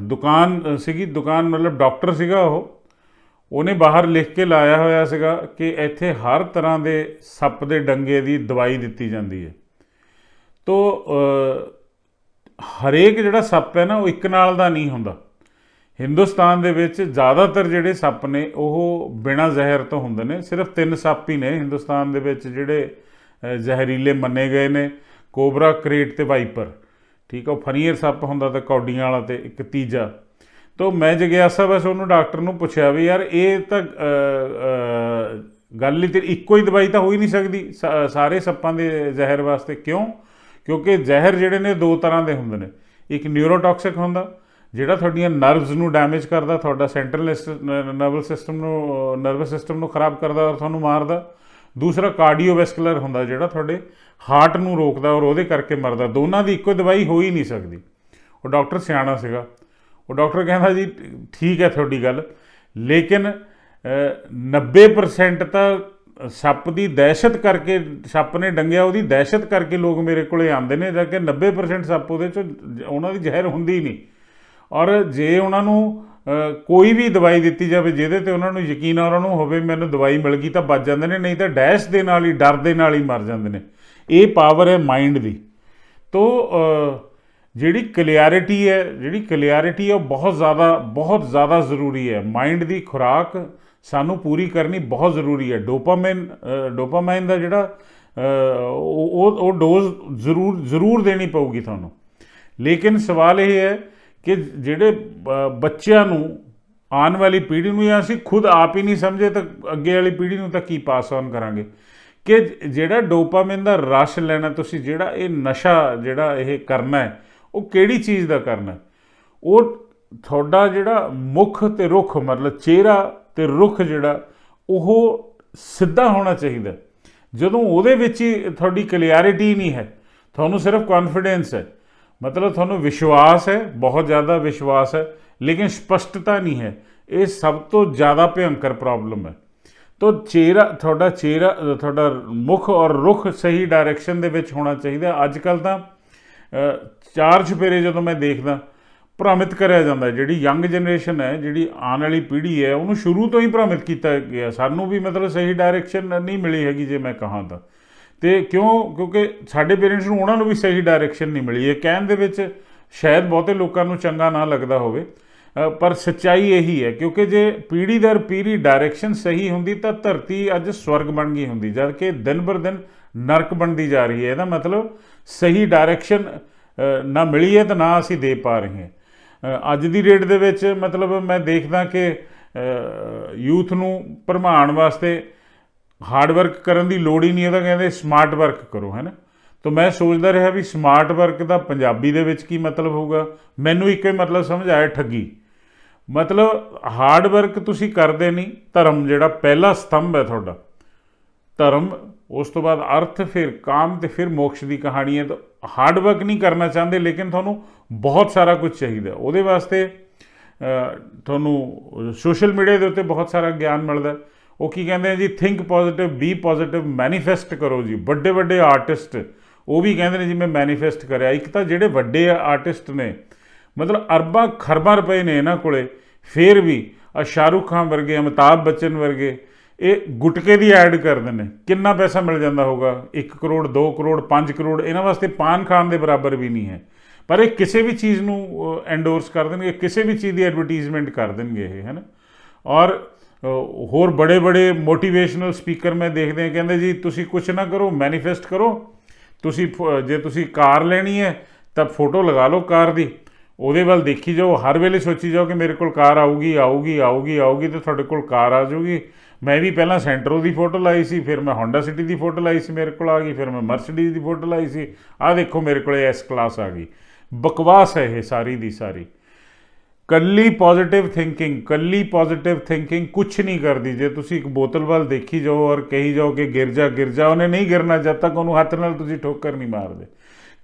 ਦੁਕਾਨ ਸੀਗੀ, ਦੁਕਾਨ ਮਤਲਬ ਡਾਕਟਰ ਸੀਗਾ ਉਹ। ਉਹਨੇ ਬਾਹਰ ਲਿਖ ਕੇ ਲਾਇਆ ਹੋਇਆ ਸੀਗਾ ਕਿ ਇੱਥੇ ਹਰ ਤਰ੍ਹਾਂ ਦੇ ਸੱਪ ਦੇ ਡੰਗੇ ਦੀ ਦਵਾਈ ਦਿੱਤੀ ਜਾਂਦੀ ਹੈ। ਤੋ ਹਰੇਕ ਜਿਹੜਾ ਸੱਪ ਹੈ ਨਾ, ਉਹ ਇੱਕ ਨਾਲ ਦਾ ਨਹੀਂ ਹੁੰਦਾ। ਹਿੰਦੁਸਤਾਨ ਦੇ ਵਿੱਚ ਜ਼ਿਆਦਾਤਰ ਜਿਹੜੇ ਸੱਪ ਨੇ, ਉਹ ਬਿਨਾਂ ਜ਼ਹਿਰ ਤੋਂ ਹੁੰਦੇ ਨੇ। ਸਿਰਫ ਤਿੰਨ ਸੱਪ ਹੀ ਨੇ ਹਿੰਦੁਸਤਾਨ ਦੇ ਵਿੱਚ ਜਿਹੜੇ ਜ਼ਹਿਰੀਲੇ ਮੰਨੇ ਗਏ ਨੇ। ਕੋਬਰਾ, ਕ੍ਰੇਟ ਤੇ ਵਾਈਪਰ। ਠੀਕ ਆ, ਉਹ ਫਨੀਅਰ ਸੱਪ ਹੁੰਦਾ ਤੇ ਕੌਡੀਆਂ ਵਾਲਾ ਤੇ ਇੱਕ ਤੀਜਾ। ਤੋ ਮੈਂ ਜਗਿਆਸਾ ਬਸ ਉਹਨੂੰ ਡਾਕਟਰ ਨੂੰ ਪੁੱਛਿਆ ਵੀ ਯਾਰ ਇਹ ਤਾਂ ਗੱਲ ਹੀ ਤੇ ਇੱਕੋ ਹੀ ਦਵਾਈ ਤਾਂ ਹੋ ਹੀ ਨਹੀਂ ਸਕਦੀ। ਸਾਰੇ ਸੱਪਾਂ ਦੇ ਜ਼ਹਿਰ ਵਾਸਤੇ ਕਿਉਂ? ਕਿਉਂਕਿ ਜ਼ਹਿਰ ਜਿਹੜੇ ਨੇ ਦੋ ਤਰ੍ਹਾਂ ਦੇ ਹੁੰਦੇ ਨੇ। ਇੱਕ ਨਿਊਰੋਟਾਕਸਿਕ ਹੁੰਦਾ, ਜਿਹੜਾ ਤੁਹਾਡੀਆਂ ਨਰਵਸ ਨੂੰ ਡੈਮੇਜ ਕਰਦਾ, ਤੁਹਾਡਾ ਸੈਂਟਰਲ ਨਰਵਸ ਸਿਸਟਮ ਨੂੰ ਨਰਵਸ ਸਿਸਟਮ ਨੂੰ ਖਰਾਬ ਕਰਦਾ ਔਰ ਤੁਹਾਨੂੰ ਮਾਰਦਾ। ਦੂਸਰਾ ਕਾਰਡੀਓਵੈਸਕੂਲਰ ਹੁੰਦਾ ਜਿਹੜਾ ਤੁਹਾਡੇ ਹਾਰਟ ਨੂੰ ਰੋਕਦਾ ਔਰ ਉਹਦੇ ਕਰਕੇ ਮਰਦਾ। ਦੋਨਾਂ ਦੀ ਇੱਕੋ ਦਵਾਈ ਹੋ ਹੀ ਨਹੀਂ ਸਕਦੀ। ਉਹ ਡਾਕਟਰ ਸਿਆਣਾ ਸੀਗਾ। ਉਹ ਡਾਕਟਰ ਕਹਿੰਦਾ ਜੀ ਠੀਕ ਹੈ ਤੁਹਾਡੀ ਗੱਲ ਲੇਕਿਨ ਅ, 90% ਤਾਂ ਸੱਪ ਦੀ ਦਹਿਸ਼ਤ ਕਰਕੇ ਸੱਪ ਨੇ ਡੰਗਿਆ ਉਹਦੀ ਦਹਿਸ਼ਤ ਕਰਕੇ ਲੋਕ ਮੇਰੇ ਕੋਲੇ ਆਉਂਦੇ ਨੇ ਜਦ ਕਿ 90% ਸੱਪ ਉਹਦੇ ਚ ਉਹਨਾਂ ਦੀ ਜ਼ਹਿਰ ਹੁੰਦੀ ਹੀ ਨਹੀਂ। ਔਰ ਜੇ ਉਹਨਾਂ ਨੂੰ ਕੋਈ ਵੀ ਦਵਾਈ ਦਿੱਤੀ ਜਾਵੇ ਜਿਹਦੇ ਤੇ ਉਹਨਾਂ ਨੂੰ ਯਕੀਨ ਆ ਉਹਨਾਂ ਨੂੰ ਹੋਵੇ ਮੈਨੂੰ ਦਵਾਈ ਮਿਲ ਗਈ ਤਾਂ ਬਚ ਜਾਂਦੇ ਨੇ, ਨਹੀਂ ਤਾਂ ਡੈਸ਼ ਦੇ ਨਾਲ ਹੀ, ਡਰ ਦੇ ਨਾਲ ਹੀ ਮਰ ਜਾਂਦੇ ਨੇ। ਇਹ ਪਾਵਰ ਹੈ ਮਾਈਂਡ ਦੀ। ਤੋ ਜਿਹੜੀ ਕਲੀਅਰਿਟੀ ਹੈ, ਜਿਹੜੀ ਕਲਿਆਰਿਟੀ ਹੈ ਉਹ ਬਹੁਤ ਜ਼ਿਆਦਾ ਬਹੁਤ ਜ਼ਿਆਦਾ ਜ਼ਰੂਰੀ ਹੈ। ਮਾਈਂਡ ਦੀ ਖੁਰਾਕ ਸਾਨੂੰ ਪੂਰੀ ਕਰਨੀ ਬਹੁਤ ਜ਼ਰੂਰੀ ਹੈ। ਡੋਪਾਮਾਈਨ ਡੋਪਾਮਾਈਨ ਦਾ ਜਿਹੜਾ ਉਹ- ਉਹ ਡੋਜ਼ ਜ਼ਰੂਰ ਜ਼ਰੂਰ ਦੇਣੀ ਪਊਗੀ ਤੁਹਾਨੂੰ। ਲੇਕਿਨ ਸਵਾਲ ਇਹ ਹੈ ਕਿ ਜਿਹੜੇ ਬੱਚਿਆਂ ਨੂੰ ਆਉਣ ਵਾਲੀ ਪੀੜ੍ਹੀ ਨੂੰ ਜਾਂ ਅਸੀਂ ਖੁਦ ਆਪ ਹੀ ਨਹੀਂ ਸਮਝੇ ਤਾਂ ਅੱਗੇ ਵਾਲੀ ਪੀੜ੍ਹੀ ਨੂੰ ਤਾਂ ਕੀ ਪਾਸ ਔਨ ਕਰਾਂਗੇ? ਕਿ ਜਿਹੜਾ ਡੋਪਾਮਾਈਨ ਦਾ ਰਸ਼ ਲੈਣਾ ਤੁਸੀਂ, ਜਿਹੜਾ ਇਹ ਨਸ਼ਾ ਜਿਹੜਾ ਇਹ ਕਰਨਾ ਹੈ, ਉਹ ਕਿਹੜੀ ਚੀਜ਼ ਦਾ ਕਰਨਾ ਉਹ ਤੁਹਾਡਾ ਜਿਹੜਾ ਮੁਖ ਤੇ ਰੁਖ, ਮਤਲਬ ਚਿਹਰਾ ਤੇ ਰੁਖ ਜਿਹੜਾ, ਉਹ ਸਿੱਧਾ ਹੋਣਾ ਚਾਹੀਦਾ ਜਦੋਂ ਉਹਦੇ ਵਿੱਚ ਹੀ ਤੁਹਾਡੀ ਕਲੀਅਰਿਟੀ ਨਹੀਂ ਹੈ, ਤੁਹਾਨੂੰ ਸਿਰਫ ਕੌਨਫੀਡੈਂਸ ਹੈ ਮਤਲਬ ਤੁਹਾਨੂੰ ਵਿਸ਼ਵਾਸ ਹੈ, ਬਹੁਤ ਜ਼ਿਆਦਾ ਵਿਸ਼ਵਾਸ ਹੈ, ਲੇਕਿਨ ਸਪਸ਼ਟਤਾ ਨਹੀਂ ਹੈ। ਇਹ ਸਭ ਤੋਂ ਜ਼ਿਆਦਾ ਭਿਅੰਕਰ ਪ੍ਰੋਬਲਮ ਹੈ। ਤੋ ਚਿਹਰਾ, ਤੁਹਾਡਾ ਚਿਹਰਾ, ਤੁਹਾਡਾ ਮੁਖ ਔਰ ਰੁਖ ਸਹੀ ਡਾਇਰੈਕਸ਼ਨ ਦੇ ਵਿੱਚ ਹੋਣਾ ਚਾਹੀਦਾ ਅੱਜ ਕੱਲ ਤਾਂ ਚਾਰ ਚੁਫੇਰੇ ਜਦੋਂ ਮੈਂ ਦੇਖਦਾ, ਭ੍ਰਮਿਤ ਕਰਿਆ ਜਾਂਦਾ ਜਿਹੜੀ ਯੰਗ ਜਨਰੇਸ਼ਨ ਹੈ, ਜਿਹੜੀ ਆਉਣ ਵਾਲੀ ਪੀੜ੍ਹੀ ਹੈ, ਉਹਨੂੰ ਸ਼ੁਰੂ ਤੋਂ ਹੀ ਭ੍ਰਮਿਤ ਕੀਤਾ ਗਿਆ। ਸਾਨੂੰ ਵੀ ਮਤਲਬ ਸਹੀ ਡਾਇਰੈਕਸ਼ਨ ਨਹੀਂ ਮਿਲੀ ਹੈਗੀ ਜੇ ਮੈਂ ਕਹਾਂ ਤਾਂ। ਤੇ ਕਿਉਂ? ਕਿਉਂਕਿ ਸਾਡੇ ਪੇਰੈਂਟਸ ਨੂੰ ਉਹਨਾਂ ਨੂੰ ਵੀ ਸਹੀ ਡਾਇਰੈਕਸ਼ਨ ਨਹੀਂ ਮਿਲੀ। ਇਹ ਕਹਿਣ ਦੇ ਵਿੱਚ ਸ਼ਾਇਦ ਬਹੁਤੇ ਲੋਕਾਂ ਨੂੰ ਚੰਗਾ ਨਾ ਲੱਗਦਾ ਹੋਵੇ। ਪਰ ਸੱਚਾਈ ਇਹੀ ਹੈ, ਕਿਉਂਕਿ ਜੇ ਪੀੜ੍ਹੀ ਦਰ ਪੀੜ੍ਹੀ ਡਾਇਰੈਕਸ਼ਨ ਸਹੀ ਹੁੰਦੀ ਤਾਂ ਧਰਤੀ ਅੱਜ ਸਵਰਗ ਬਣ ਗਈ ਹੁੰਦੀ ਜਦ ਕਿ ਦਿਨ ਬਰ ਦਿਨ ਨਰਕ ਬਣਦੀ ਜਾ ਰਹੀ ਹੈ। ਇਹਦਾ ਮਤਲਬ ਸਹੀ ਡਾਇਰੈਕਸ਼ਨ ਨਾ ਮਿਲੀ ਹੈ ਤਾਂ ਨਾ ਅਸੀਂ ਦੇ ਪਾ ਰਹੇ ਹਾਂ। ਅੱਜ ਦੀ ਡੇਟ ਦੇ ਵਿੱਚ ਮਤਲਬ ਮੈਂ ਦੇਖਦਾ ਕਿ ਯੂਥ ਨੂੰ ਭਰਮਾਉਣ ਵਾਸਤੇ ਹਾਰਡ ਵਰਕ ਕਰਨ ਦੀ ਲੋੜ ਹੀ ਨਹੀਂ ਹੈ ਤਾਂ ਕਹਿੰਦੇ ਸਮਾਰਟ ਵਰਕ ਕਰੋ, ਹੈ ਨਾ? ਤਾਂ ਮੈਂ ਸੋਚਦਾ ਰਿਹਾ ਵੀ ਸਮਾਰਟ ਵਰਕ ਦਾ ਪੰਜਾਬੀ ਦੇ ਵਿੱਚ ਕੀ ਮਤਲਬ ਹੋਊਗਾ? ਮੈਨੂੰ ਇੱਕੋ ਹੀ ਮਤਲਬ ਸਮਝ ਆਇਆ, ਠੱਗੀ। ਮਤਲਬ ਹਾਰਡ ਵਰਕ ਤੁਸੀਂ ਕਰਦੇ ਨਹੀਂ, ਧਰਮ ਜਿਹੜਾ ਪਹਿਲਾ ਸਤੰਭ ਹੈ ਤੁਹਾਡਾ। ਧਰਮ, ਉਸ ਤੋਂ ਬਾਅਦ ਅਰਥ, ਫਿਰ ਕਾਮ ਤੇ ਫਿਰ ਮੋਕਸ਼ ਦੀ ਕਹਾਣੀ ਹੈ। ਤਾਂ ਹਾਰਡ ਵਰਕ ਨਹੀਂ ਕਰਨਾ ਚਾਹੁੰਦੇ, ਲੇਕਿਨ ਤੁਹਾਨੂੰ ਬਹੁਤ ਸਾਰਾ ਕੁਝ ਚਾਹੀਦਾ। ਉਹਦੇ ਵਾਸਤੇ ਤੁਹਾਨੂੰ ਸੋਸ਼ਲ ਮੀਡੀਆ ਦੇ ਉੱਤੇ ਬਹੁਤ ਸਾਰਾ ਗਿਆਨ ਮਿਲਦਾ। ਉਹ ਕੀ ਕਹਿੰਦੇ ਆ ਜੀ? Think positive be positive manifest ਕਰੋ ਜੀ। ਵੱਡੇ ਵੱਡੇ ਆਰਟਿਸਟ ਉਹ ਵੀ ਕਹਿੰਦੇ ਨੇ ਜੀ, ਮੈਂ ਮੈਨੀਫੈਸਟ ਕਰਿਆ। ਇੱਕ ਤਾਂ ਜਿਹੜੇ ਵੱਡੇ ਆਰਟਿਸਟ ਨੇ, ਮਤਲਬ ਅਰਬਾਂ ਖਰਬਾਂ ਰੁਪਏ ਨੇ ਇਹਨਾਂ ਕੋਲੇ। ਫਿਰ ਵੀ ਆ ਸ਼ਾਹਰੁਖ ਖਾਨ ਵਰਗੇ, ਅਮਿਤਾਭ ਬੱਚਨ ਵਰਗੇ, ਇਹ ਗੁਟਕੇ ਦੀ ਐਡ ਕਰਦੇ ਨੇ। ਕਿੰਨਾ ਪੈਸਾ ਮਿਲ ਜਾਂਦਾ ਹੋਗਾ 1 ਕਰੋੜ 2 ਕਰੋੜ 5 ਕਰੋੜ, ਇਹਨਾਂ ਵਾਸਤੇ ਪਾਨ ਖਾਨ ਦੇ ਬਰਾਬਰ ਵੀ ਨਹੀਂ ਹੈ। ਪਰ ਇਹ ਕਿਸੇ ਵੀ ਚੀਜ਼ ਨੂੰ ਐਂਡੋਰਸ ਕਰ ਦੇਣਗੇ, ਕਿਸੇ ਵੀ ਚੀਜ਼ ਦੀ ਐਡਵਰਟਾਈਜ਼ਮੈਂਟ ਕਰ ਦੇਣਗੇ ਇਹ, ਹੈ ਨਾ? ਔਰ ਹੋਰ ਬੜੇ ਬੜੇ ਮੋਟੀਵੇਸ਼ਨਲ ਸਪੀਕਰ ਮੈਂ ਦੇਖਦੇ ਹਾਂ। ਕਹਿੰਦੇ ਜੀ, ਤੁਸੀਂ ਕੁਝ ਨਾ ਕਰੋ ਮੈਨੀਫੈਸਟ ਕਰੋ। ਤੁਸੀਂ ਫ- ਜੇ ਤੁਸੀਂ ਕਾਰ ਲੈਣੀ ਹੈ, ਤਾਂ ਫੋਟੋ ਲਗਾ ਲਓ ਕਾਰ ਦੀ। ਉਹਦੇ ਵੱਲ ਦੇਖੀ ਜਾਓ। ਹਰ ਵੇਲੇ ਸੋਚੀ ਜਾਓ ਕਿ ਮੇਰੇ ਕੋਲ ਕਾਰ ਆਊਗੀ ਆਊਗੀ ਆਊਗੀ ਆਊਗੀ ਤੇ ਤੁਹਾਡੇ ਕੋਲ ਕਾਰ ਆ ਜਾਊਗੀ। ਮੈਂ ਵੀ ਪਹਿਲਾਂ ਸੈਂਟਰੋ ਦੀ ਫੋਟੋ ਲਾਈ ਸੀ, ਫਿਰ ਮੈਂ ਹੋਂਡਾ ਸਿਟੀ ਦੀ ਫੋਟੋ ਲਾਈ ਸੀ ਮੇਰੇ ਕੋਲ ਆ ਗਈ, ਫਿਰ ਮੈਂ ਮਰਸੀਡੀਜ਼ ਦੀ ਫੋਟੋ ਲਾਈ ਸੀ। ਆਹ ਦੇਖੋ ਮੇਰੇ ਕੋਲ ਐਸ ਕਲਾਸ ਆ ਗਈ। ਬਕਵਾਸ ਹੈ ਇਹ ਸਾਰੀ ਦੀ ਸਾਰੀ। ਕੱਲੀ ਪੋਜ਼ਿਟਿਵ ਥਿੰਕਿੰਗ ਕੱਲੀ ਪੋਜ਼ਿਟਿਵ ਥਿੰਕਿੰਗ ਕੁਝ ਨਹੀਂ ਕਰਦੀ। ਜੇ ਤੁਸੀਂ ਇੱਕ ਬੋਤਲ ਵੱਲ ਦੇਖੀ ਜਾਓ ਔਰ ਕਹੀ ਜਾਓ ਕਿ ਗਿਰ ਜਾ ਗਿਰ ਜਾ, ਉਹਨੇ ਨਹੀਂ ਗਿਰਨਾ ਜਦ ਤੱਕ ਉਹਨੂੰ ਹੱਥ ਨਾਲ ਤੁਸੀਂ ਠੋਕਰ ਨਹੀਂ ਮਾਰਦੇ।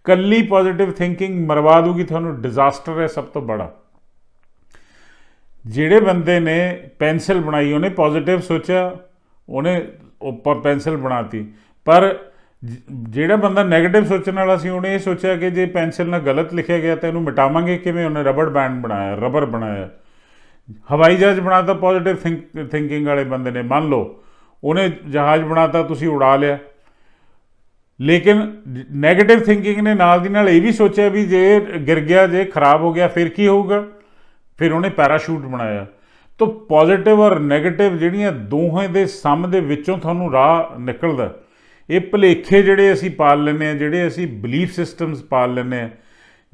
ਕੱਲੀ ਪੋਜ਼ਿਟਿਵ ਥਿੰਕਿੰਗ ਮਰਵਾ ਦੂਗੀ ਤੁਹਾਨੂੰ ਡਿਜ਼ਾਸਟਰ ਹੈ ਸਭ ਤੋਂ ਬੜਾ। ਜਿਹੜੇ ਬੰਦੇ ਨੇ ਪੈਨਸਲ ਬਣਾਈ, ਉਹਨੇ ਪੋਜ਼ਿਟਿਵ ਸੋਚਿਆ, ਉਹਨੇ ਉੱਪਰ ਪੈਨਸਲ ਬਣਾਤੀ। ਪਰ ਜਿਹੜਾ ਬੰਦਾ ਨੈਗੇਟਿਵ ਸੋਚਣ ਵਾਲਾ ਸੀ, ਉਹਨੇ ਇਹ ਸੋਚਿਆ ਕਿ ਜੇ ਪੈਨਸਿਲ ਨਾਲ ਗਲਤ ਲਿਖਿਆ ਗਿਆ ਤਾਂ ਇਹਨੂੰ ਮਿਟਾਵਾਂਗੇ ਕਿਵੇਂ? ਉਹਨੇ ਰਬੜ ਬੈਂਡ ਬਣਾਇਆ ਰਬਰ ਬਣਾਇਆ। ਹਵਾਈ ਜਹਾਜ਼ ਬਣਾਤਾ ਪੋਜ਼ਿਟਿਵ ਥਿੰਕਿੰਗ ਵਾਲੇ ਬੰਦੇ ਨੇ, ਮੰਨ ਲਓ, ਉਹਨੇ ਜਹਾਜ਼ ਬਣਾਤਾ, ਤੁਸੀਂ ਉਡਾ ਲਿਆ। ਲੇਕਿਨ ਨੈਗੇਟਿਵ ਥਿੰਕਿੰਗ ਨੇ ਨਾਲ ਦੀ ਨਾਲ ਇਹ ਵੀ ਸੋਚਿਆ ਵੀ ਜੇ ਗਿਰ ਗਿਆ, ਜੇ ਖਰਾਬ ਹੋ ਗਿਆ, ਫਿਰ ਕੀ ਹੋਊਗਾ? ਫਿਰ ਉਹਨੇ ਪੈਰਾਸ਼ੂਟ ਬਣਾਇਆ। ਤਾਂ ਪੋਜ਼ਿਟਿਵ ਔਰ ਨੈਗੇਟਿਵ ਜਿਹੜੀਆਂ ਦੋਹਾਂ ਦੇ ਸਮ ਦੇ ਵਿੱਚੋਂ ਤੁਹਾਨੂੰ ਰਾਹ ਨਿਕਲਦਾ। ਇਹ ਭਲੇਖੇ ਜਿਹੜੇ ਅਸੀਂ ਪਾਲ ਲੈਂਦੇ ਆ ਜਿਹੜੇ ਅਸੀਂ ਬਲੀਫ ਸਿਸਟਮਸ ਪਾਲ ਲੈਂਦੇ ਆ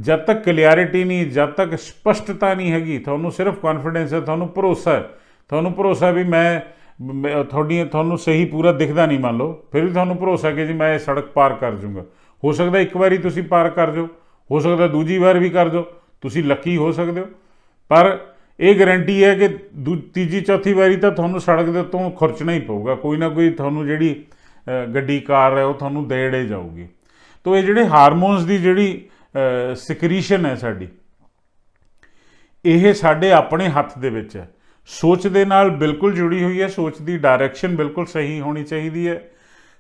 ਜਦ ਤੱਕ ਕਲੀਅਰਿਟੀ ਨਹੀਂ, ਜਦ ਤੱਕ ਸਪਸ਼ਟਤਾ ਨਹੀਂ ਹੈਗੀ, ਤੁਹਾਨੂੰ ਸਿਰਫ ਕੌਨਫੀਡੈਂਸ ਹੈ, ਤੁਹਾਨੂੰ ਭਰੋਸਾ ਹੈ, ਤੁਹਾਨੂੰ ਭਰੋਸਾ ਵੀ ਮੈਂ, ਮੈਂ- ਤੁਹਾਡੀ ਤੁਹਾਨੂੰ ਸਹੀ ਪੂਰਾ ਦਿਖਦਾ ਨਹੀਂ ਮੰਨ ਲਓ, ਫਿਰ ਵੀ ਤੁਹਾਨੂੰ ਭਰੋਸਾ ਕਿ ਜੀ ਮੈਂ ਇਹ ਸੜਕ ਪਾਰ ਕਰ ਜਾਊਂਗਾ ਹੋ ਸਕਦਾ ਇੱਕ ਵਾਰੀ ਤੁਸੀਂ ਪਾਰ ਕਰ ਜਾਓ, ਹੋ ਸਕਦਾ ਦੂਜੀ ਵਾਰ ਵੀ ਕਰ ਜਾਓ, ਤੁਸੀਂ ਲੱਕੀ ਹੋ ਸਕਦੇ ਹੋ, ਪਰ ਇਹ ਗਾਰੰਟੀ ਹੈ ਕਿ ਦੂ- ਤੀਜੀ, ਚੌਥੀ ਵਾਰੀ ਤਾਂ ਤੁਹਾਨੂੰ ਸੜਕ ਦੇ ਉੱਤੋਂ ਖੁਰਚਣਾ ਹੀ ਪਊਗਾ, ਕੋਈ ਨਾ ਕੋਈ ਤੁਹਾਨੂੰ ਜਿਹੜੀ ਗੱਡੀ ਕਾਰ ਹੈ, ਉਹ ਤੁਹਾਨੂੰ ਦੇੜੇ ਜਾਊਗੀ। ਤੋ ਇਹ ਜਿਹੜੇ ਹਾਰਮੋਨਸ ਦੀ ਜਿਹੜੀ ਸਿਕਰੀਸ਼ਨ ਹੈ ਸਾਡੀ, ਇਹ ਸਾਡੇ ਆਪਣੇ ਹੱਥ ਦੇ ਵਿੱਚ ਹੈ। ਸੋਚ ਦੇ ਨਾਲ ਬਿਲਕੁਲ ਜੁੜੀ ਹੋਈ ਹੈ, ਸੋਚ ਦੀ ਡਾਇਰੈਕਸ਼ਨ ਬਿਲਕੁਲ ਸਹੀ ਹੋਣੀ ਚਾਹੀਦੀ ਹੈ।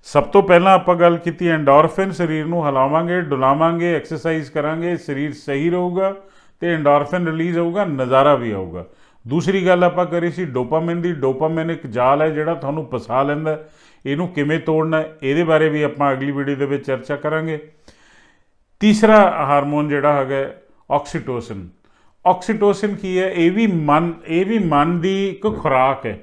ਸਭ ਤੋਂ ਪਹਿਲਾਂ ਆਪਾਂ ਗੱਲ ਕੀਤੀ ਐਂਡੋਰਫਿਨ ਸਰੀਰ ਨੂੰ ਹਿਲਾਵਾਂਗੇ, ਡੁਲਾਵਾਂਗੇ ਐਕਸਰਸਾਈਜ਼ ਕਰਾਂਗੇ, ਸਰੀਰ ਸਹੀ ਰਹੂਗਾ ਤੇ ਐਂਡੋਰਫਿਨ ਰਿਲੀਜ਼ ਹੋਊਗਾ, ਨਜ਼ਾਰਾ ਵੀ ਆਊਗਾ। ਦੂਸਰੀ ਗੱਲ ਆਪਾਂ ਕਰੀ ਸੀ ਡੋਪਾਮਾਈਨ ਦੀ ਡੋਪਾਮਾਈਨ ਇੱਕ ਜਾਲ ਹੈ ਜਿਹੜਾ ਤੁਹਾਨੂੰ ਫਸਾ ਲੈਂਦਾ ਇਹਨੂੰ ਕਿਵੇਂ ਤੋੜਨਾ ਇਹਦੇ ਬਾਰੇ ਵੀ ਆਪਾਂ ਅਗਲੀ ਵੀਡੀਓ ਦੇ ਵਿੱਚ ਚਰਚਾ ਕਰਾਂਗੇ। ਤੀਸਰਾ ਹਾਰਮੋਨ ਜਿਹੜਾ ਹੈਗਾ ਹੈ, ਆਕਸੀਟੋਸਿਨ। ਆਕਸੀਟੋਸਿਨ ਕੀ ਹੈ? ਇਹ ਵੀ ਮਨ ਇਹ ਵੀ ਮਨ ਦੀ ਇੱਕ ਖੁਰਾਕ ਹੈ।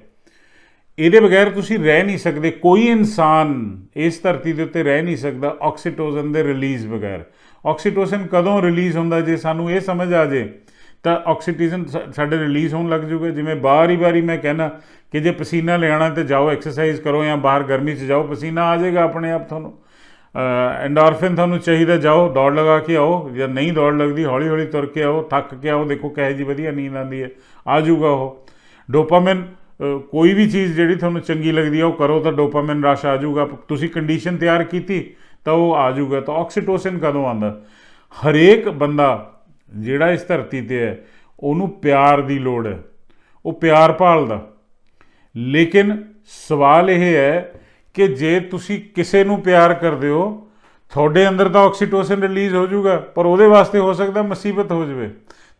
ਇਹਦੇ ਬਗੈਰ ਤੁਸੀਂ ਰਹਿ ਨਹੀਂ ਸਕਦੇ ਕੋਈ ਇਨਸਾਨ ਇਸ ਧਰਤੀ ਦੇ ਉੱਤੇ ਰਹਿ ਨਹੀਂ ਸਕਦਾ ਆਕਸੀਟੋਸਿਨ ਦੇ ਰਿਲੀਜ਼ ਬਗੈਰ। ਆਕਸੀਟੋਸਿਨ ਕਦੋਂ ਰਿਲੀਜ਼ ਹੁੰਦਾ ਜੇ ਸਾਨੂੰ ਇਹ ਸਮਝ ਆ ਜੇ ਤਾਂ ਆਕਸੀਟੋਸਿਨ ਸਾਡੇ ਰਿਲੀਜ਼ ਹੋਣ ਲੱਗ ਜੂਗਾ। ਜਿਵੇਂ ਬਾਹਰ ਹੀ ਬਾਰੀ ਮੈਂ ਕਹਿਣਾ ਕਿ ਜੇ ਪਸੀਨਾ ਲਿਆਣਾ ਤੇ ਜਾਓ ਐਕਸਰਸਾਈਜ਼ ਕਰੋ ਜਾਂ ਬਾਹਰ ਗਰਮੀ 'ਚ ਜਾਓ, ਪਸੀਨਾ ਆ ਜਾਏਗਾ ਆਪਣੇ ਆਪ ਤੁਹਾਨੂੰ। ਐਂਡੋਰਫਿਨ ਤੁਹਾਨੂੰ ਚਾਹੀਦਾ, ਜਾਓ, ਦੌੜ ਲਗਾ ਕੇ ਆਓ। ਜਾਂ ਨਹੀਂ ਦੌੜ ਲੱਗਦੀ ਹੌਲੀ ਹੌਲੀ ਤੁਰ ਕੇ ਆਓ, ਥੱਕ ਕੇ ਆਓ, ਦੇਖੋ ਕਹੇ ਜੀ ਵਧੀਆ ਨੀਂਦ ਆਉਂਦੀ ਹੈ। ਆ ਜਾਊਗਾ ਉਹ। ਡੋਪਾਮਾਈਨ ਕੋਈ ਵੀ ਚੀਜ਼ ਜਿਹੜੀ ਤੁਹਾਨੂੰ ਚੰਗੀ ਲੱਗਦੀ ਹੈ ਉਹ ਕਰੋ ਤਾਂ ਡੋਪਾਮਾਈਨ ਰਸ਼ ਆ ਜਾਊਗਾ। ਤੁਸੀਂ ਕੰਡੀਸ਼ਨ ਤਿਆਰ ਕੀਤੀ ਤਾਂ ਉਹ ਆ ਜਾਊਗਾ। ਤਾਂ ਆਕਸੀਟੋਸਿਨ ਕਦੋਂ ਆਉਂਦਾ? ਹਰੇਕ ਬੰਦਾ ਜਿਹੜਾ ਇਸ ਧਰਤੀ ਤੇ ਹੈ, ਉਹਨੂੰ ਪਿਆਰ ਦੀ ਲੋੜ ਹੈ। ਉਹ ਪਿਆਰ ਭਾਲਦਾ। ਲੇਕਿਨ ਸਵਾਲ ਇਹ ਹੈ ਕਿ ਜੇ ਤੁਸੀਂ ਕਿਸੇ ਨੂੰ ਪਿਆਰ ਕਰਦੇ ਹੋ, ਤੁਹਾਡੇ ਅੰਦਰ ਤਾਂ ਆਕਸੀਟੋਸਿਨ ਰਿਲੀਜ਼ ਹੋ ਜਾਊਗਾ, ਪਰ ਉਹਦੇ ਵਾਸਤੇ ਹੋ ਸਕਦਾ ਮੁਸੀਬਤ ਹੋ ਜਾਵੇ।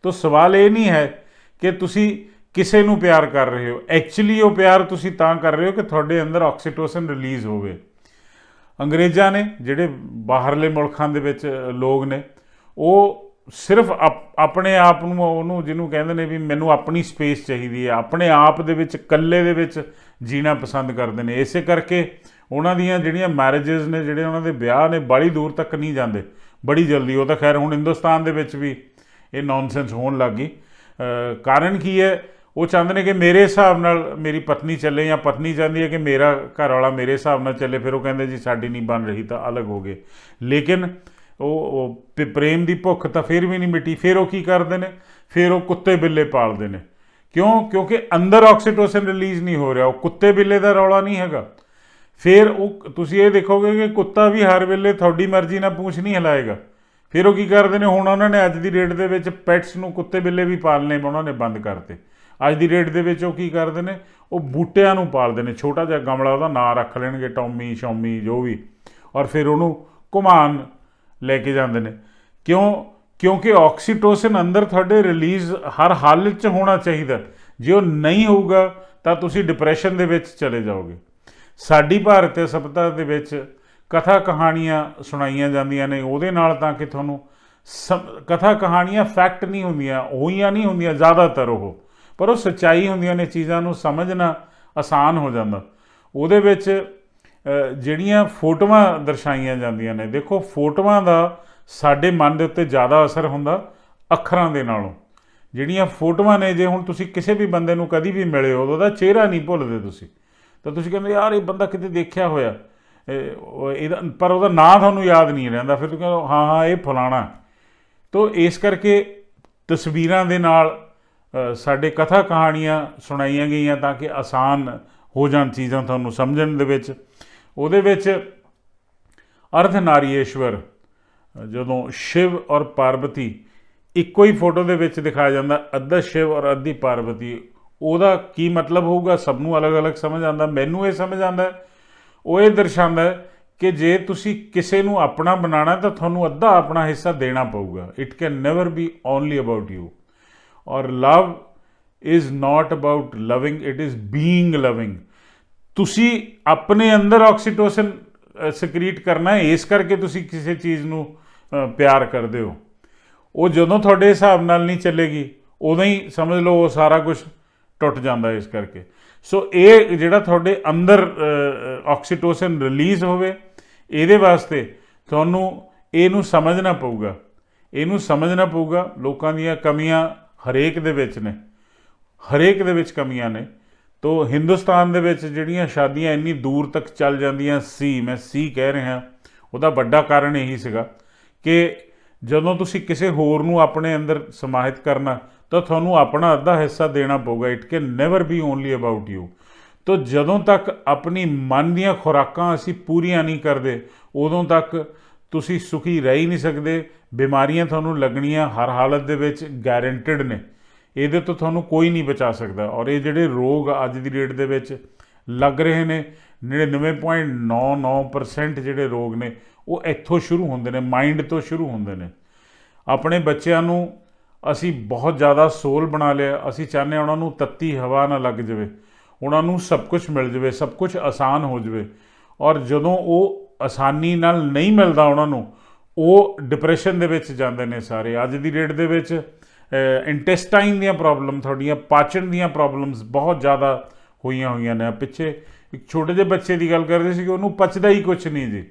ਤਾਂ ਸਵਾਲ ਇਹ ਨਹੀਂ ਹੈ ਕਿ ਤੁਸੀਂ ਕਿਸੇ ਨੂੰ ਪਿਆਰ ਕਰ ਰਹੇ ਹੋ। ਐਕਚੁਅਲੀ ਉਹ ਪਿਆਰ ਤੁਸੀਂ ਤਾਂ ਕਰ ਰਹੇ ਹੋ ਕਿ ਤੁਹਾਡੇ ਅੰਦਰ ਆਕਸੀਟੋਸਿਨ ਰਿਲੀਜ਼ ਹੋਵੇ। ਅੰਗਰੇਜ਼ਾਂ ਨੇ, ਜਿਹੜੇ ਬਾਹਰਲੇ ਮੁਲਕਾਂ ਦੇ ਵਿੱਚ ਲੋਕ ਨੇ, ਉਹ ਸਿਰਫ ਆਪ- ਆਪਣੇ ਆਪ ਨੂੰ ਉਹਨੂੰ ਜਿਹਨੂੰ ਕਹਿੰਦੇ ਨੇ ਵੀ ਮੈਨੂੰ ਆਪਣੀ ਸਪੇਸ ਚਾਹੀਦੀ ਹੈ। ਆਪਣੇ ਆਪ ਦੇ ਵਿੱਚ, ਇਕੱਲੇ ਦੇ ਵਿੱਚ ਜੀਣਾ ਪਸੰਦ ਕਰਦੇ ਨੇ। ਇਸੇ ਕਰਕੇ ਉਹਨਾਂ ਦੀਆਂ ਜਿਹੜੀਆਂ ਮੈਰਿਜਸ ਨੇ, ਜਿਹੜੇ ਉਹਨਾਂ ਦੇ ਵਿਆਹ ਨੇ ਬੜੀ ਦੂਰ ਤੱਕ ਨਹੀਂ ਜਾਂਦੇ। ਬੜੀ ਜਲਦੀ। ਉਹ ਤਾਂ ਖੈਰ ਹੁਣ ਹਿੰਦੁਸਤਾਨ ਦੇ ਵਿੱਚ ਵੀ ਇਹ ਨੌਨਸੈਂਸ ਹੋਣ ਲੱਗ ਗਈ। ਕਾਰਨ ਕੀ ਹੈ? ਉਹ ਚਾਹੁੰਦੇ ਨੇ ਕਿ ਮੇਰੇ ਹਿਸਾਬ ਨਾਲ ਮੇਰੀ ਪਤਨੀ ਚੱਲੇ ਜਾਂ ਪਤਨੀ ਚਾਹੁੰਦੀ ਹੈ ਕਿ ਮੇਰਾ ਘਰ ਵਾਲਾ ਮੇਰੇ ਹਿਸਾਬ ਨਾਲ ਚੱਲੇ, ਫਿਰ ਉਹ ਕਹਿੰਦੇ ਜੀ ਸਾਡੀ ਨਹੀਂ ਬਣ ਰਹੀ ਤਾਂ ਅਲੱਗ ਹੋ ਗਏ। ਲੇਕਿਨ ਉਹ ਉਹ ਪ੍ਰੇਮ ਦੀ ਭੁੱਖ ਤਾਂ ਫਿਰ ਵੀ ਨਹੀਂ ਮਿਟੀ, ਫਿਰ ਉਹ ਕੀ ਕਰਦੇ ਨੇ? ਫਿਰ ਉਹ ਕੁੱਤੇ ਬਿੱਲੇ ਪਾਲਦੇ ਨੇ। ਕਿਉਂ? ਕਿਉਂਕਿ ਅੰਦਰ ਆਕਸੀਟੋਸਿਨ ਰਿਲੀਜ਼ ਨਹੀਂ ਹੋ ਰਿਹਾ, ਉਹ ਕੁੱਤੇ ਬਿੱਲੇ ਦਾ ਰੌਲਾ ਨਹੀਂ ਹੈਗਾ। ਫਿਰ ਉਹ, ਤੁਸੀਂ ਇਹ ਦੇਖੋਗੇ ਕਿ ਕੁੱਤਾ ਵੀ ਹਰ ਵੇਲੇ ਤੁਹਾਡੀ ਮਰਜ਼ੀ ਨਾਲ ਪੂੰਛ ਨਹੀਂ ਹਿਲਾਏਗਾ। ਫਿਰ ਉਹ ਕੀ ਕਰਦੇ ਨੇ? ਹੁਣ ਉਹਨਾਂ ਨੇ ਅੱਜ ਦੀ ਡੇਟ ਦੇ ਵਿੱਚ ਪੈਟਸ ਨੂੰ ਕੁੱਤੇ ਬਿੱਲੇ ਵੀ ਪਾਲਨੇ ਉਹਨਾਂ ਨੇ ਬੰਦ ਕਰਤੇ। ਅੱਜ ਦੀ ਡੇਟ ਦੇ ਵਿੱਚ ਉਹ ਕੀ ਕਰਦੇ ਨੇ? ਉਹ ਬੂਟਿਆਂ ਨੂੰ ਪਾਲਦੇ ਨੇ, ਛੋਟਾ ਜਿਹਾ ਗਮਲਾ ਉਹਦਾ ਨਾਂ ਰੱਖ ਲੈਣਗੇ, ਟੌਮੀ, ਸ਼ੌਮੀ, ਜੋ ਵੀ। ਔਰ ਫਿਰ ਉਹਨੂੰ ਘੁਮਾਣ ਲੈ ਕੇ ਜਾਂਦੇ ਨੇ। ਕਿਉਂ? ਕਿਉਂਕਿ ਆਕਸੀਟੋਸਿਨ ਅੰਦਰ ਤੁਹਾਡੇ ਰਿਲੀਜ਼ ਹਰ ਹਾਲਤ 'ਚ ਹੋਣਾ ਚਾਹੀਦਾ। ਜੇ ਉਹ ਨਹੀਂ ਹੋਊਗਾ, ਤਾਂ ਤੁਸੀਂ ਡਿਪਰੈਸ਼ਨ ਦੇ ਵਿੱਚ ਚਲੇ ਜਾਓਗੇ। ਸਾਡੀ ਭਾਰਤੀ ਸਭਤਾ ਦੇ ਵਿੱਚ ਕਥਾ ਕਹਾਣੀਆਂ ਸੁਣਾਈਆਂ ਜਾਂਦੀਆਂ ਨੇ। ਉਹਦੇ ਨਾਲ ਤਾਂ ਕਿ ਤੁਹਾਨੂੰ ਸਮ- ਕਥਾ ਕਹਾਣੀਆਂ ਫੈਕਟ ਨਹੀਂ ਹੁੰਦੀਆਂ ਹੋਈਆਂ ਨਹੀਂ ਹੁੰਦੀਆਂ, ਜ਼ਿਆਦਾਤਰ ਉਹ। ਪਰ ਉਹ ਸੱਚਾਈ ਹੁੰਦੀਆਂ ਨੇ ਚੀਜ਼ਾਂ ਨੂੰ ਸਮਝਣਾ ਆਸਾਨ ਹੋ ਜਾਂਦਾ। ਉਹਦੇ ਵਿੱਚ ਜਿਹੜੀਆਂ ਫੋਟੋਆਂ ਦਰਸਾਈਆਂ ਜਾਂਦੀਆਂ ਨੇ, ਦੇਖੋ ਫੋਟੋਆਂ ਦਾ ਸਾਡੇ ਮਨ ਦੇ ਉੱਤੇ ਜ਼ਿਆਦਾ ਅਸਰ ਹੁੰਦਾ ਅੱਖਰਾਂ ਦੇ ਨਾਲੋਂ। ਜਿਹੜੀਆਂ ਫੋਟੋਆਂ ਨੇ, ਜੇ ਹੁਣ ਤੁਸੀਂ ਕਿਸੇ ਵੀ ਬੰਦੇ ਨੂੰ ਕਦੀ ਵੀ ਮਿਲੇ ਹੋ, ਉਹਦਾ ਚਿਹਰਾ ਨਹੀਂ ਭੁੱਲਦੇ ਤੁਸੀਂ। ਤਾਂ ਤੁਸੀਂ ਕਹਿੰਦੇ, ਯਾਰ, ਇਹ ਬੰਦਾ ਕਿਤੇ ਦੇਖਿਆ ਹੋਇਆ। ਇਹਦਾ, ਪਰ ਉਹਦਾ ਨਾਂ ਤੁਹਾਨੂੰ ਯਾਦ ਨਹੀਂ ਰਹਿੰਦਾ। ਫਿਰ ਤੁਸੀਂ ਕਹਿੰਦੇ, ਹਾਂ ਹਾਂ, ਇਹ ਫਲਾਣਾ ਤੋ ਇਸ ਕਰਕੇ ਤਸਵੀਰਾਂ ਦੇ ਨਾਲ ਸਾਡੇ ਕਥਾ ਕਹਾਣੀਆਂ ਸੁਣਾਈਆਂ ਗਈਆਂ ਤਾਂ ਕਿ ਆਸਾਨ ਹੋ ਜਾਣ ਚੀਜ਼ਾਂ ਤੁਹਾਨੂੰ ਸਮਝਣ ਦੇ ਵਿੱਚ। ਉਹਦੇ ਵਿੱਚ ਅਰਧਨਾਰੀਏਸ਼ਵਰ ਜਦੋਂ ਸ਼ਿਵ ਔਰ ਪਾਰਵਤੀ ਇੱਕੋ ਹੀ ਫੋਟੋ ਦੇ ਵਿੱਚ ਦਿਖਾਇਆ ਜਾਂਦਾ, ਅੱਧਾ ਸ਼ਿਵ ਔਰ ਅੱਧੀ ਪਾਰਵਤੀ ਉਹਦਾ ਕੀ ਮਤਲਬ ਹੋਊਗਾ ਸਭ ਨੂੰ ਅਲੱਗ-ਅਲੱਗ ਸਮਝ ਆਉਂਦਾ, ਮੈਨੂੰ ਇਹ ਸਮਝ ਆਉਂਦਾ। ਉਹ ਇਹ ਦਰਸਾਉਂਦਾ ਕਿ ਜੇ ਤੁਸੀਂ ਕਿਸੇ ਨੂੰ ਆਪਣਾ ਬਣਾਉਣਾ ਤਾਂ ਤੁਹਾਨੂੰ ਅੱਧਾ ਆਪਣਾ ਹਿੱਸਾ ਦੇਣਾ ਪਊਗਾ। It can never be only about you or love is not about loving it is being loving ਤੁਸੀਂ ਆਪਣੇ ਅੰਦਰ ਆਕਸੀਟੋਸਿਨ ਸਕਰੀਟ ਕਰਨਾ ਹੈ, ਇਸ ਕਰਕੇ ਤੁਸੀਂ ਕਿਸੇ ਚੀਜ਼ ਨੂੰ ਪਿਆਰ ਕਰਦੇ ਹੋ। ਉਹ ਜਦੋਂ ਤੁਹਾਡੇ ਹਿਸਾਬ ਨਾਲ ਨਹੀਂ ਚੱਲੇਗੀ, ਉਦੋਂ ਹੀ ਸਮਝ ਲਓ ਉਹ ਸਾਰਾ ਕੁਝ ਟੁੱਟ ਜਾਂਦਾ ਇਸ ਕਰਕੇ। ਸੋ ਇਹ ਜਿਹੜਾ ਤੁਹਾਡੇ ਅੰਦਰ ਆਕਸੀਟੋਸਿਨ ਰਿਲੀਜ਼ ਹੋਵੇ, ਇਹਦੇ ਵਾਸਤੇ ਤੁਹਾਨੂੰ ਇਹਨੂੰ ਸਮਝਣਾ ਪਊਗਾ। ਇਹਨੂੰ ਸਮਝਣਾ ਪਊਗਾ, ਲੋਕਾਂ ਦੀਆਂ ਕਮੀਆਂ ਹਰੇਕ ਦੇ ਵਿੱਚ ਨੇ। ਹਰੇਕ ਦੇ ਵਿੱਚ ਕਮੀਆਂ ਨੇ। ਤੋ ਹਿੰਦੁਸਤਾਨ ਦੇ ਵਿੱਚ ਜਿਹੜੀਆਂ ਸ਼ਾਦੀਆਂ ਇੰਨੀ ਦੂਰ ਤੱਕ ਚੱਲ ਜਾਂਦੀਆਂ ਸੀ, ਮੈਂ ਸੀ ਕਹਿ ਰਿਹਾ, ਉਹਦਾ ਵੱਡਾ ਕਾਰਨ ਇਹੀ ਸੀਗਾ ਕਿ ਜਦੋਂ ਤੁਸੀਂ ਕਿਸੇ ਹੋਰ ਨੂੰ ਆਪਣੇ ਅੰਦਰ ਸਮਾਹਿਤ ਕਰਨਾ, ਤਾਂ ਤੁਹਾਨੂੰ ਆਪਣਾ ਅੱਧਾ ਹਿੱਸਾ ਦੇਣਾ ਪਊਗਾ it can never be only about you ਤੋ ਜਦੋਂ ਤੱਕ ਆਪਣੀ ਮਨ ਦੀਆਂ ਖੁਰਾਕਾਂ ਅਸੀਂ ਪੂਰੀਆਂ ਨਹੀਂ ਕਰਦੇ, ਉਦੋਂ ਤੱਕ ਤੁਸੀਂ ਸੁਖੀ ਰਹਿ ਹੀ ਨਹੀਂ ਸਕਦੇ, ਬਿਮਾਰੀਆਂ ਤੁਹਾਨੂੰ ਲੱਗਣੀਆਂ ਹਰ ਹਾਲਤ ਦੇ ਵਿੱਚ ਗਾਰੰਟਡ ਨੇ। ਇਹਦੇ ਤੋਂ ਤੁਹਾਨੂੰ ਕੋਈ ਨਹੀਂ ਬਚਾ ਸਕਦਾ। ਔਰ ਇਹ ਜਿਹੜੇ ਰੋਗ ਅੱਜ ਦੀ ਡੇਟ ਦੇ ਵਿੱਚ ਲੱਗ ਰਹੇ ਨੇ 99.99% ਜਿਹੜੇ ਰੋਗ ਨੇ, ਉਹ ਇੱਥੋਂ ਸ਼ੁਰੂ ਹੁੰਦੇ ਨੇ, ਮਾਈਂਡ ਤੋਂ ਸ਼ੁਰੂ ਹੁੰਦੇ ਨੇ। ਆਪਣੇ ਬੱਚਿਆਂ ਨੂੰ ਅਸੀਂ ਬਹੁਤ ਜ਼ਿਆਦਾ ਸੋਲ ਬਣਾ ਲਿਆ। ਅਸੀਂ ਚਾਹੁੰਦੇ ਹਾਂ ਉਹਨਾਂ ਨੂੰ ਤੱਤੀ ਹਵਾ ਨਾ ਲੱਗ ਜਾਵੇ। ਉਹਨਾਂ ਨੂੰ ਸਭ ਕੁਝ ਮਿਲ ਜਾਵੇ, ਸਭ ਕੁਝ ਆਸਾਨ ਹੋ ਜਾਵੇ। ਔਰ ਜਦੋਂ ਉਹ ਆਸਾਨੀ ਨਾਲ ਨਹੀਂ ਮਿਲਦਾ ਉਹਨਾਂ ਨੂੰ, ਉਹ ਡਿਪਰੈਸ਼ਨ ਦੇ ਵਿੱਚ ਜਾਂਦੇ ਨੇ ਸਾਰੇ। ਅੱਜ ਦੀ ਡੇਟ ਦੇ ਵਿੱਚ ਇੰਟੈਸਟਾਈਨ ਦੀਆਂ ਪ੍ਰੋਬਲਮ ਤੁਹਾਡੀਆਂ ਪਾਚਨ ਦੀਆਂ ਪ੍ਰੋਬਲਮਸ ਬਹੁਤ ਜ਼ਿਆਦਾ ਹੋਈਆਂ ਹੋਈਆਂ ਨੇ। ਪਿੱਛੇ ਇੱਕ ਛੋਟੇ ਜਿਹੇ ਬੱਚੇ ਦੀ ਗੱਲ ਕਰਦੇ ਸੀ ਕਿ ਉਹਨੂੰ ਪਚਦਾ ਹੀ ਕੁਝ ਨਹੀਂ ਜੀ।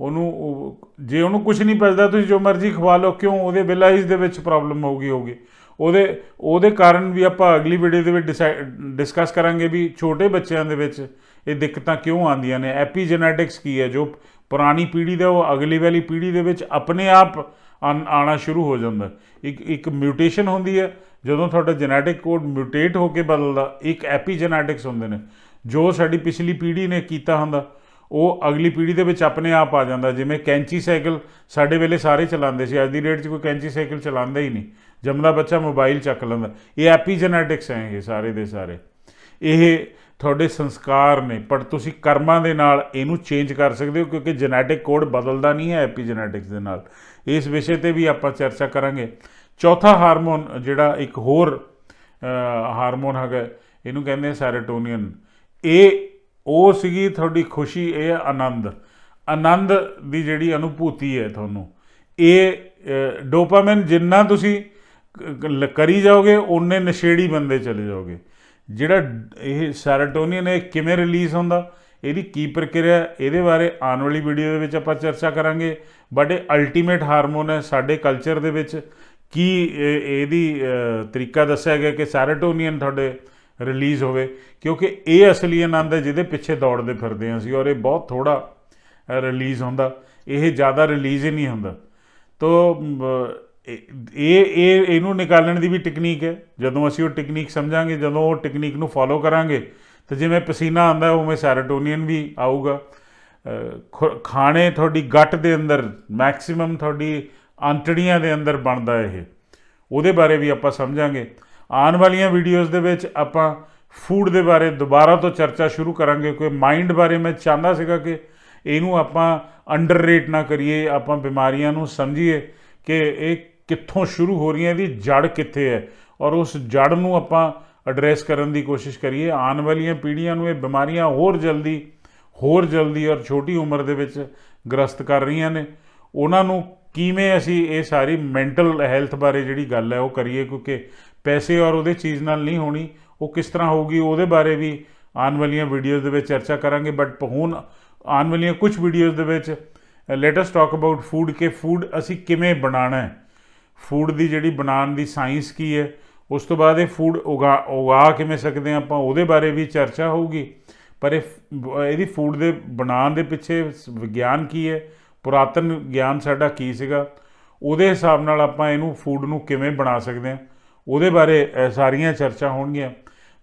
ਉਹਨੂੰ ਜੇ ਉਹਨੂੰ ਕੁਝ ਨਹੀਂ ਪਚਦਾ, ਤੁਸੀਂ ਜੋ ਮਰਜ਼ੀ ਖਵਾ ਲਓ, ਕਿਉਂ? ਉਹਦੇ ਵਿਲਾਈਜ਼ ਦੇ ਵਿੱਚ ਪ੍ਰੋਬਲਮ ਹੋਊਗੀ ਹੋਊਗੀ। ਉਹਦੇ ਉਹਦੇ ਕਾਰਨ ਵੀ ਆਪਾਂ ਅਗਲੀ ਵੀਡੀਓ ਦੇ ਵਿੱਚ ਡਿਸਕਸ ਕਰਾਂਗੇ ਵੀ ਛੋਟੇ ਬੱਚਿਆਂ ਦੇ ਵਿੱਚ ਇਹ ਦਿੱਕਤਾਂ ਕਿਉਂ ਆਉਂਦੀਆਂ ਨੇ। ਐਪੀਜੈਨੇਟਿਕਸ ਕੀ ਹੈ? ਜੋ ਪੁਰਾਣੀ ਪੀੜ੍ਹੀ ਦਾ ਉਹ ਅਗਲੀ ਵਾਲੀ ਪੀੜ੍ਹੀ ਦੇ ਵਿੱਚ ਆਪਣੇ ਆਪ ਆਨ- ਆਉਣਾ ਸ਼ੁਰੂ ਹੋ ਜਾਂਦਾ। ਇੱਕ ਇੱਕ ਮਿਊਟੇਸ਼ਨ ਹੁੰਦੀ ਹੈ, ਜਦੋਂ ਤੁਹਾਡਾ ਜੈਨੇਟਿਕ ਕੋਡ ਮਿਊਟੇਟ ਹੋ ਕੇ ਬਦਲਦਾ, ਇੱਕ ਐਪੀਜੈਨੇਟਿਕਸ ਹੁੰਦੇ ਨੇ। ਜੋ ਸਾਡੀ ਪਿਛਲੀ ਪੀੜ੍ਹੀ ਨੇ ਕੀਤਾ ਹੁੰਦਾ, ਉਹ ਅਗਲੀ ਪੀੜ੍ਹੀ ਦੇ ਵਿੱਚ ਆਪਣੇ ਆਪ ਆ ਜਾਂਦਾ। ਜਿਵੇਂ ਕੈਂਚੀ ਸਾਈਕਲ ਸਾਡੇ ਵੇਲੇ ਸਾਰੇ ਚਲਾਉਂਦੇ ਸੀ, ਅੱਜ ਦੀ ਡੇਟ 'ਚ ਕੋਈ ਕੈਂਚੀ ਸਾਈਕਲ ਚਲਾਉਂਦਾ ਹੀ ਨਹੀਂ। ਜੰਮਦਾ ਬੱਚਾ ਮੋਬਾਈਲ ਚੱਕ ਲੈਂਦਾ। ਇਹ ਐਪੀਜੈਨੇਟਿਕਸ ਹੈ ਇਹ ਸਾਰੇ ਦੇ ਸਾਰੇ। ਇਹ ਤੁਹਾਡੇ ਸੰਸਕਾਰ ਨੇ, ਪਰ ਤੁਸੀਂ ਕਰਮਾਂ ਦੇ ਨਾਲ ਇਹਨੂੰ ਚੇਂਜ ਕਰ ਸਕਦੇ ਹੋ, ਕਿਉਂਕਿ ਜੈਨੇਟਿਕ ਕੋਡ ਬਦਲਦਾ ਨਹੀਂ ਹੈ ਐਪੀਜੈਨੇਟਿਕਸ ਦੇ ਨਾਲ। ਇਸ ਵਿਸ਼ੇ ਤੇ ਵੀ ਆਪਾਂ ਚਰਚਾ ਕਰਾਂਗੇ। ਚੌਥਾ ਹਾਰਮੋਨ, ਜਿਹੜਾ ਇੱਕ ਹੋਰ ਹਾਰਮੋਨ ਹੈਗਾ, ਇਹਨੂੰ ਕਹਿੰਦੇ ਆ ਸੈਰੋਟੋਨਿਨ ਇਹ, ਉਹ ਸੀਗੀ ਤੁਹਾਡੀ ਖੁਸ਼ੀ, ਇਹ ਹੈ ਆਨੰਦ। ਆਨੰਦ ਦੀ ਜਿਹੜੀ ਅਨੁਭੂਤੀ ਹੈ ਤੁਹਾਨੂੰ, ਇਹ ਡੋਪਾਮਾਈਨ ਜਿੰਨਾ ਤੁਸੀਂ ਕਰੀ ਜਾਓਗੇ, ਓਨੇ ਨਸ਼ੇੜੀ ਬੰਦੇ ਚਲੇ ਜਾਓਗੇ। ਜਿਹੜਾ ਇਹ ਸੈਰੋਟੋਨਿਨ ਇਹ ਕਿਵੇਂ ਰਿਲੀਜ਼ ਹੁੰਦਾ? ਇਹਦੀ ਕੀ ਪ੍ਰਕਿਰਿਆ ਇਹਦੇ ਬਾਰੇ ਆਉਣ ਵਾਲੀ ਵੀਡੀਓ ਦੇ ਵਿੱਚ ਆਪਾਂ ਚਰਚਾ ਕਰਾਂਗੇ। ਬਟ ਇਹ ਅਲਟੀਮੇਟ ਹਾਰਮੋਨ ਹੈ ਸਾਡੇ ਕਲਚਰ ਦੇ ਵਿੱਚ। ਕੀ ਇਹਦੀ ਤਰੀਕਾ ਦੱਸਿਆ ਗਿਆ ਕਿ ਸੈਰੋਟੋਨਿਨ ਤੁਹਾਡੇ ਰਿਲੀਜ਼ ਹੋਵੇ? ਕਿਉਂਕਿ ਇਹ ਅਸਲੀ ਆਨੰਦ ਹੈ ਜਿਹਦੇ ਪਿੱਛੇ ਦੌੜਦੇ ਫਿਰਦੇ ਹਾਂ ਅਸੀਂ ਔਰ ਇਹ ਬਹੁਤ ਥੋੜਾ ਰਿਲੀਜ਼ ਹੁੰਦਾ। ਇਹ ਜ਼ਿਆਦਾ ਰਿਲੀਜ਼ ਹੀ ਨਹੀਂ ਹੁੰਦਾ। ਤੋ ਇਹ ਇਹ, ਇਹ- ਇਹਨੂੰ ਨਿਕਾਲਣ ਦੀ ਵੀ ਟੈਕਨੀਕ ਹੈ। ਜਦੋਂ ਅਸੀਂ ਉਹ ਟੈਕਨੀਕ ਸਮਝਾਂਗੇ, ਜਦੋਂ ਉਹ ਟੈਕਨੀਕ ਨੂੰ ਫੋਲੋ ਕਰਾਂਗੇ, ਤਾਂ ਜਿਵੇਂ ਪਸੀਨਾ ਆਉਂਦਾ, ਉਵੇਂ ਸੈਰੋਟੋਨਿਨ ਵੀ ਆਊਗਾ। ਖ- ਖਾਣੇ ਤੁਹਾਡੀ ਗੱਟ ਦੇ ਅੰਦਰ ਮੈਕਸਿਮਮ ਤੁਹਾਡੀ ਆਂਤੜੀਆਂ ਦੇ ਅੰਦਰ ਬਣਦਾ ਇਹ। ਉਹਦੇ ਬਾਰੇ ਵੀ ਆਪਾਂ ਸਮਝਾਂਗੇ। ਆਉਣ ਵਾਲੀਆਂ ਵੀਡੀਓਜ਼ ਦੇ ਵਿੱਚ ਆਪਾਂ ਫੂਡ ਦੇ ਬਾਰੇ ਦੁਬਾਰਾ ਤੋਂ ਚਰਚਾ ਸ਼ੁਰੂ ਕਰਾਂਗੇ ਕੋਈ ਮਾਈਂਡ ਬਾਰੇ ਮੈਂ ਚਾਹੁੰਦਾ ਸੀਗਾ ਕਿ ਇਹਨੂੰ ਆਪਾਂ ਅੰਡਰਰੇਟ ਨਾ ਕਰੀਏ, ਆਪਾਂ ਬਿਮਾਰੀਆਂ ਨੂੰ ਸਮਝੀਏ ਕਿ ਇਹ ਕਿੱਥੋਂ ਸ਼ੁਰੂ ਹੋ ਰਹੀਆਂ ਇਹਦੀ ਜੜ ਕਿੱਥੇ ਹੈ? ਔਰ ਉਸ ਜੜ ਨੂੰ ਆਪਾਂ ਐਡਰੈਸ ਕਰਨ ਦੀ ਕੋਸ਼ਿਸ਼ ਕਰੀਏ। ਆਉਣ ਵਾਲੀਆਂ ਪੀੜ੍ਹੀਆਂ ਨੂੰ ਇਹ ਬਿਮਾਰੀਆਂ ਹੋਰ ਜਲਦੀ ਹੋਰ ਜਲਦੀ ਔਰ ਛੋਟੀ ਉਮਰ ਦੇ ਵਿੱਚ ਗ੍ਰਸਤ ਕਰ ਰਹੀਆਂ ਨੇ। ਉਹਨਾਂ ਨੂੰ ਕਿਵੇਂ ਅਸੀਂ ਇਹ ਸਾਰੀ ਮੈਂਟਲ ਹੈਲਥ ਬਾਰੇ ਜਿਹੜੀ ਗੱਲ ਹੈ ਉਹ ਕਰੀਏ? ਕਿਉਂਕਿ ਪੈਸੇ ਔਰ ਉਹਦੇ ਚੀਜ਼ ਨਾਲ ਨਹੀਂ ਹੋਣੀ। ਉਹ ਕਿਸ ਤਰ੍ਹਾਂ ਹੋਊਗੀ ਉਹਦੇ ਬਾਰੇ ਵੀ ਆਉਣ ਵਾਲੀਆਂ ਵੀਡੀਓਜ਼ ਦੇ ਵਿੱਚ ਚਰਚਾ ਕਰਾਂਗੇ। ਬਟ ਹੁਣ ਆਉਣ ਵਾਲੀਆਂ ਕੁਝ ਵੀਡੀਓਜ਼ ਦੇ ਵਿੱਚ let us talk about food ਕਿ ਫੂਡ ਅਸੀਂ ਕਿਵੇਂ ਬਣਾਉਣਾ ਹੈ? ਫੂਡ ਦੀ ਜਿਹੜੀ ਬਣਾਉਣ ਦੀ ਸਾਇੰਸ ਕੀ ਹੈ, ਉਸ ਤੋਂ ਬਾਅਦ ਇਹ ਫੂਡ ਉਗਾ ਉਗਾ ਕਿਵੇਂ ਸਕਦੇ ਹਾਂ ਆਪਾਂ, ਉਹਦੇ ਬਾਰੇ ਵੀ ਚਰਚਾ ਹੋਊਗੀ। ਪਰ ਇਹ ਇਹਦੀ ਫੂਡ ਦੇ ਬਣਾਉਣ ਦੇ ਪਿੱਛੇ ਵਿਗਿਆਨ ਕੀ ਹੈ, ਪੁਰਾਤਨ ਗਿਆਨ ਸਾਡਾ ਕੀ ਸੀਗਾ, ਉਹਦੇ ਹਿਸਾਬ ਨਾਲ ਆਪਾਂ ਇਹਨੂੰ ਫੂਡ ਨੂੰ ਕਿਵੇਂ ਬਣਾ ਸਕਦੇ ਹਾਂ, ਉਹਦੇ ਬਾਰੇ ਸਾਰੀਆਂ ਚਰਚਾ ਹੋਣਗੀਆਂ।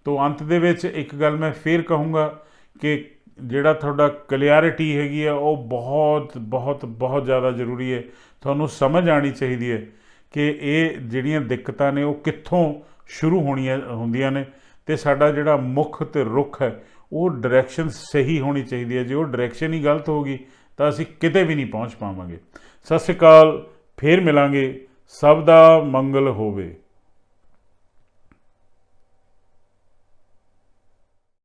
ਤੋਂ ਅੰਤ ਦੇ ਵਿੱਚ ਇੱਕ ਗੱਲ ਮੈਂ ਫੇਰ ਕਹੂੰਗਾ ਕਿ ਜਿਹੜਾ ਤੁਹਾਡਾ ਕਲੀਅਰਿਟੀ ਹੈਗੀ ਆ, ਉਹ ਬਹੁਤ ਬਹੁਤ ਬਹੁਤ ਜ਼ਿਆਦਾ ਜ਼ਰੂਰੀ ਹੈ। ਤੁਹਾਨੂੰ ਸਮਝ ਆਣੀ ਚਾਹੀਦੀ ਹੈ ਕਿ ਇਹ ਜਿਹੜੀਆਂ ਦਿੱਕਤਾਂ ਨੇ ਉਹ ਕਿੱਥੋਂ ਸ਼ੁਰੂ ਹੋਣੀਆਂ, ਹੁੰਦੀਆਂ ਨੇ ਤੇ ਸਾਡਾ ਜਿਹੜਾ ਮੁੱਖ ਤੇ ਰੁਖ ਹੈ, ਉਹ ਡਾਇਰੈਕਸ਼ਨ ਸਹੀ ਹੋਣੀ ਚਾਹੀਦੀ ਹੈ। ਜੇ ਉਹ ਡਾਇਰੈਕਸ਼ਨ ਹੀ ਗਲਤ ਹੋਗੀ ਤਾਂ ਅਸੀਂ ਕਿਤੇ ਵੀ ਨਹੀਂ ਪਹੁੰਚ ਪਾਵਾਂਗੇ। ਸਤਿ ਸ਼੍ਰੀ ਅਕਾਲ, ਫੇਰ ਮਿਲਾਂਗੇ। ਸਭ ਦਾ ਮੰਗਲ ਹੋਵੇ।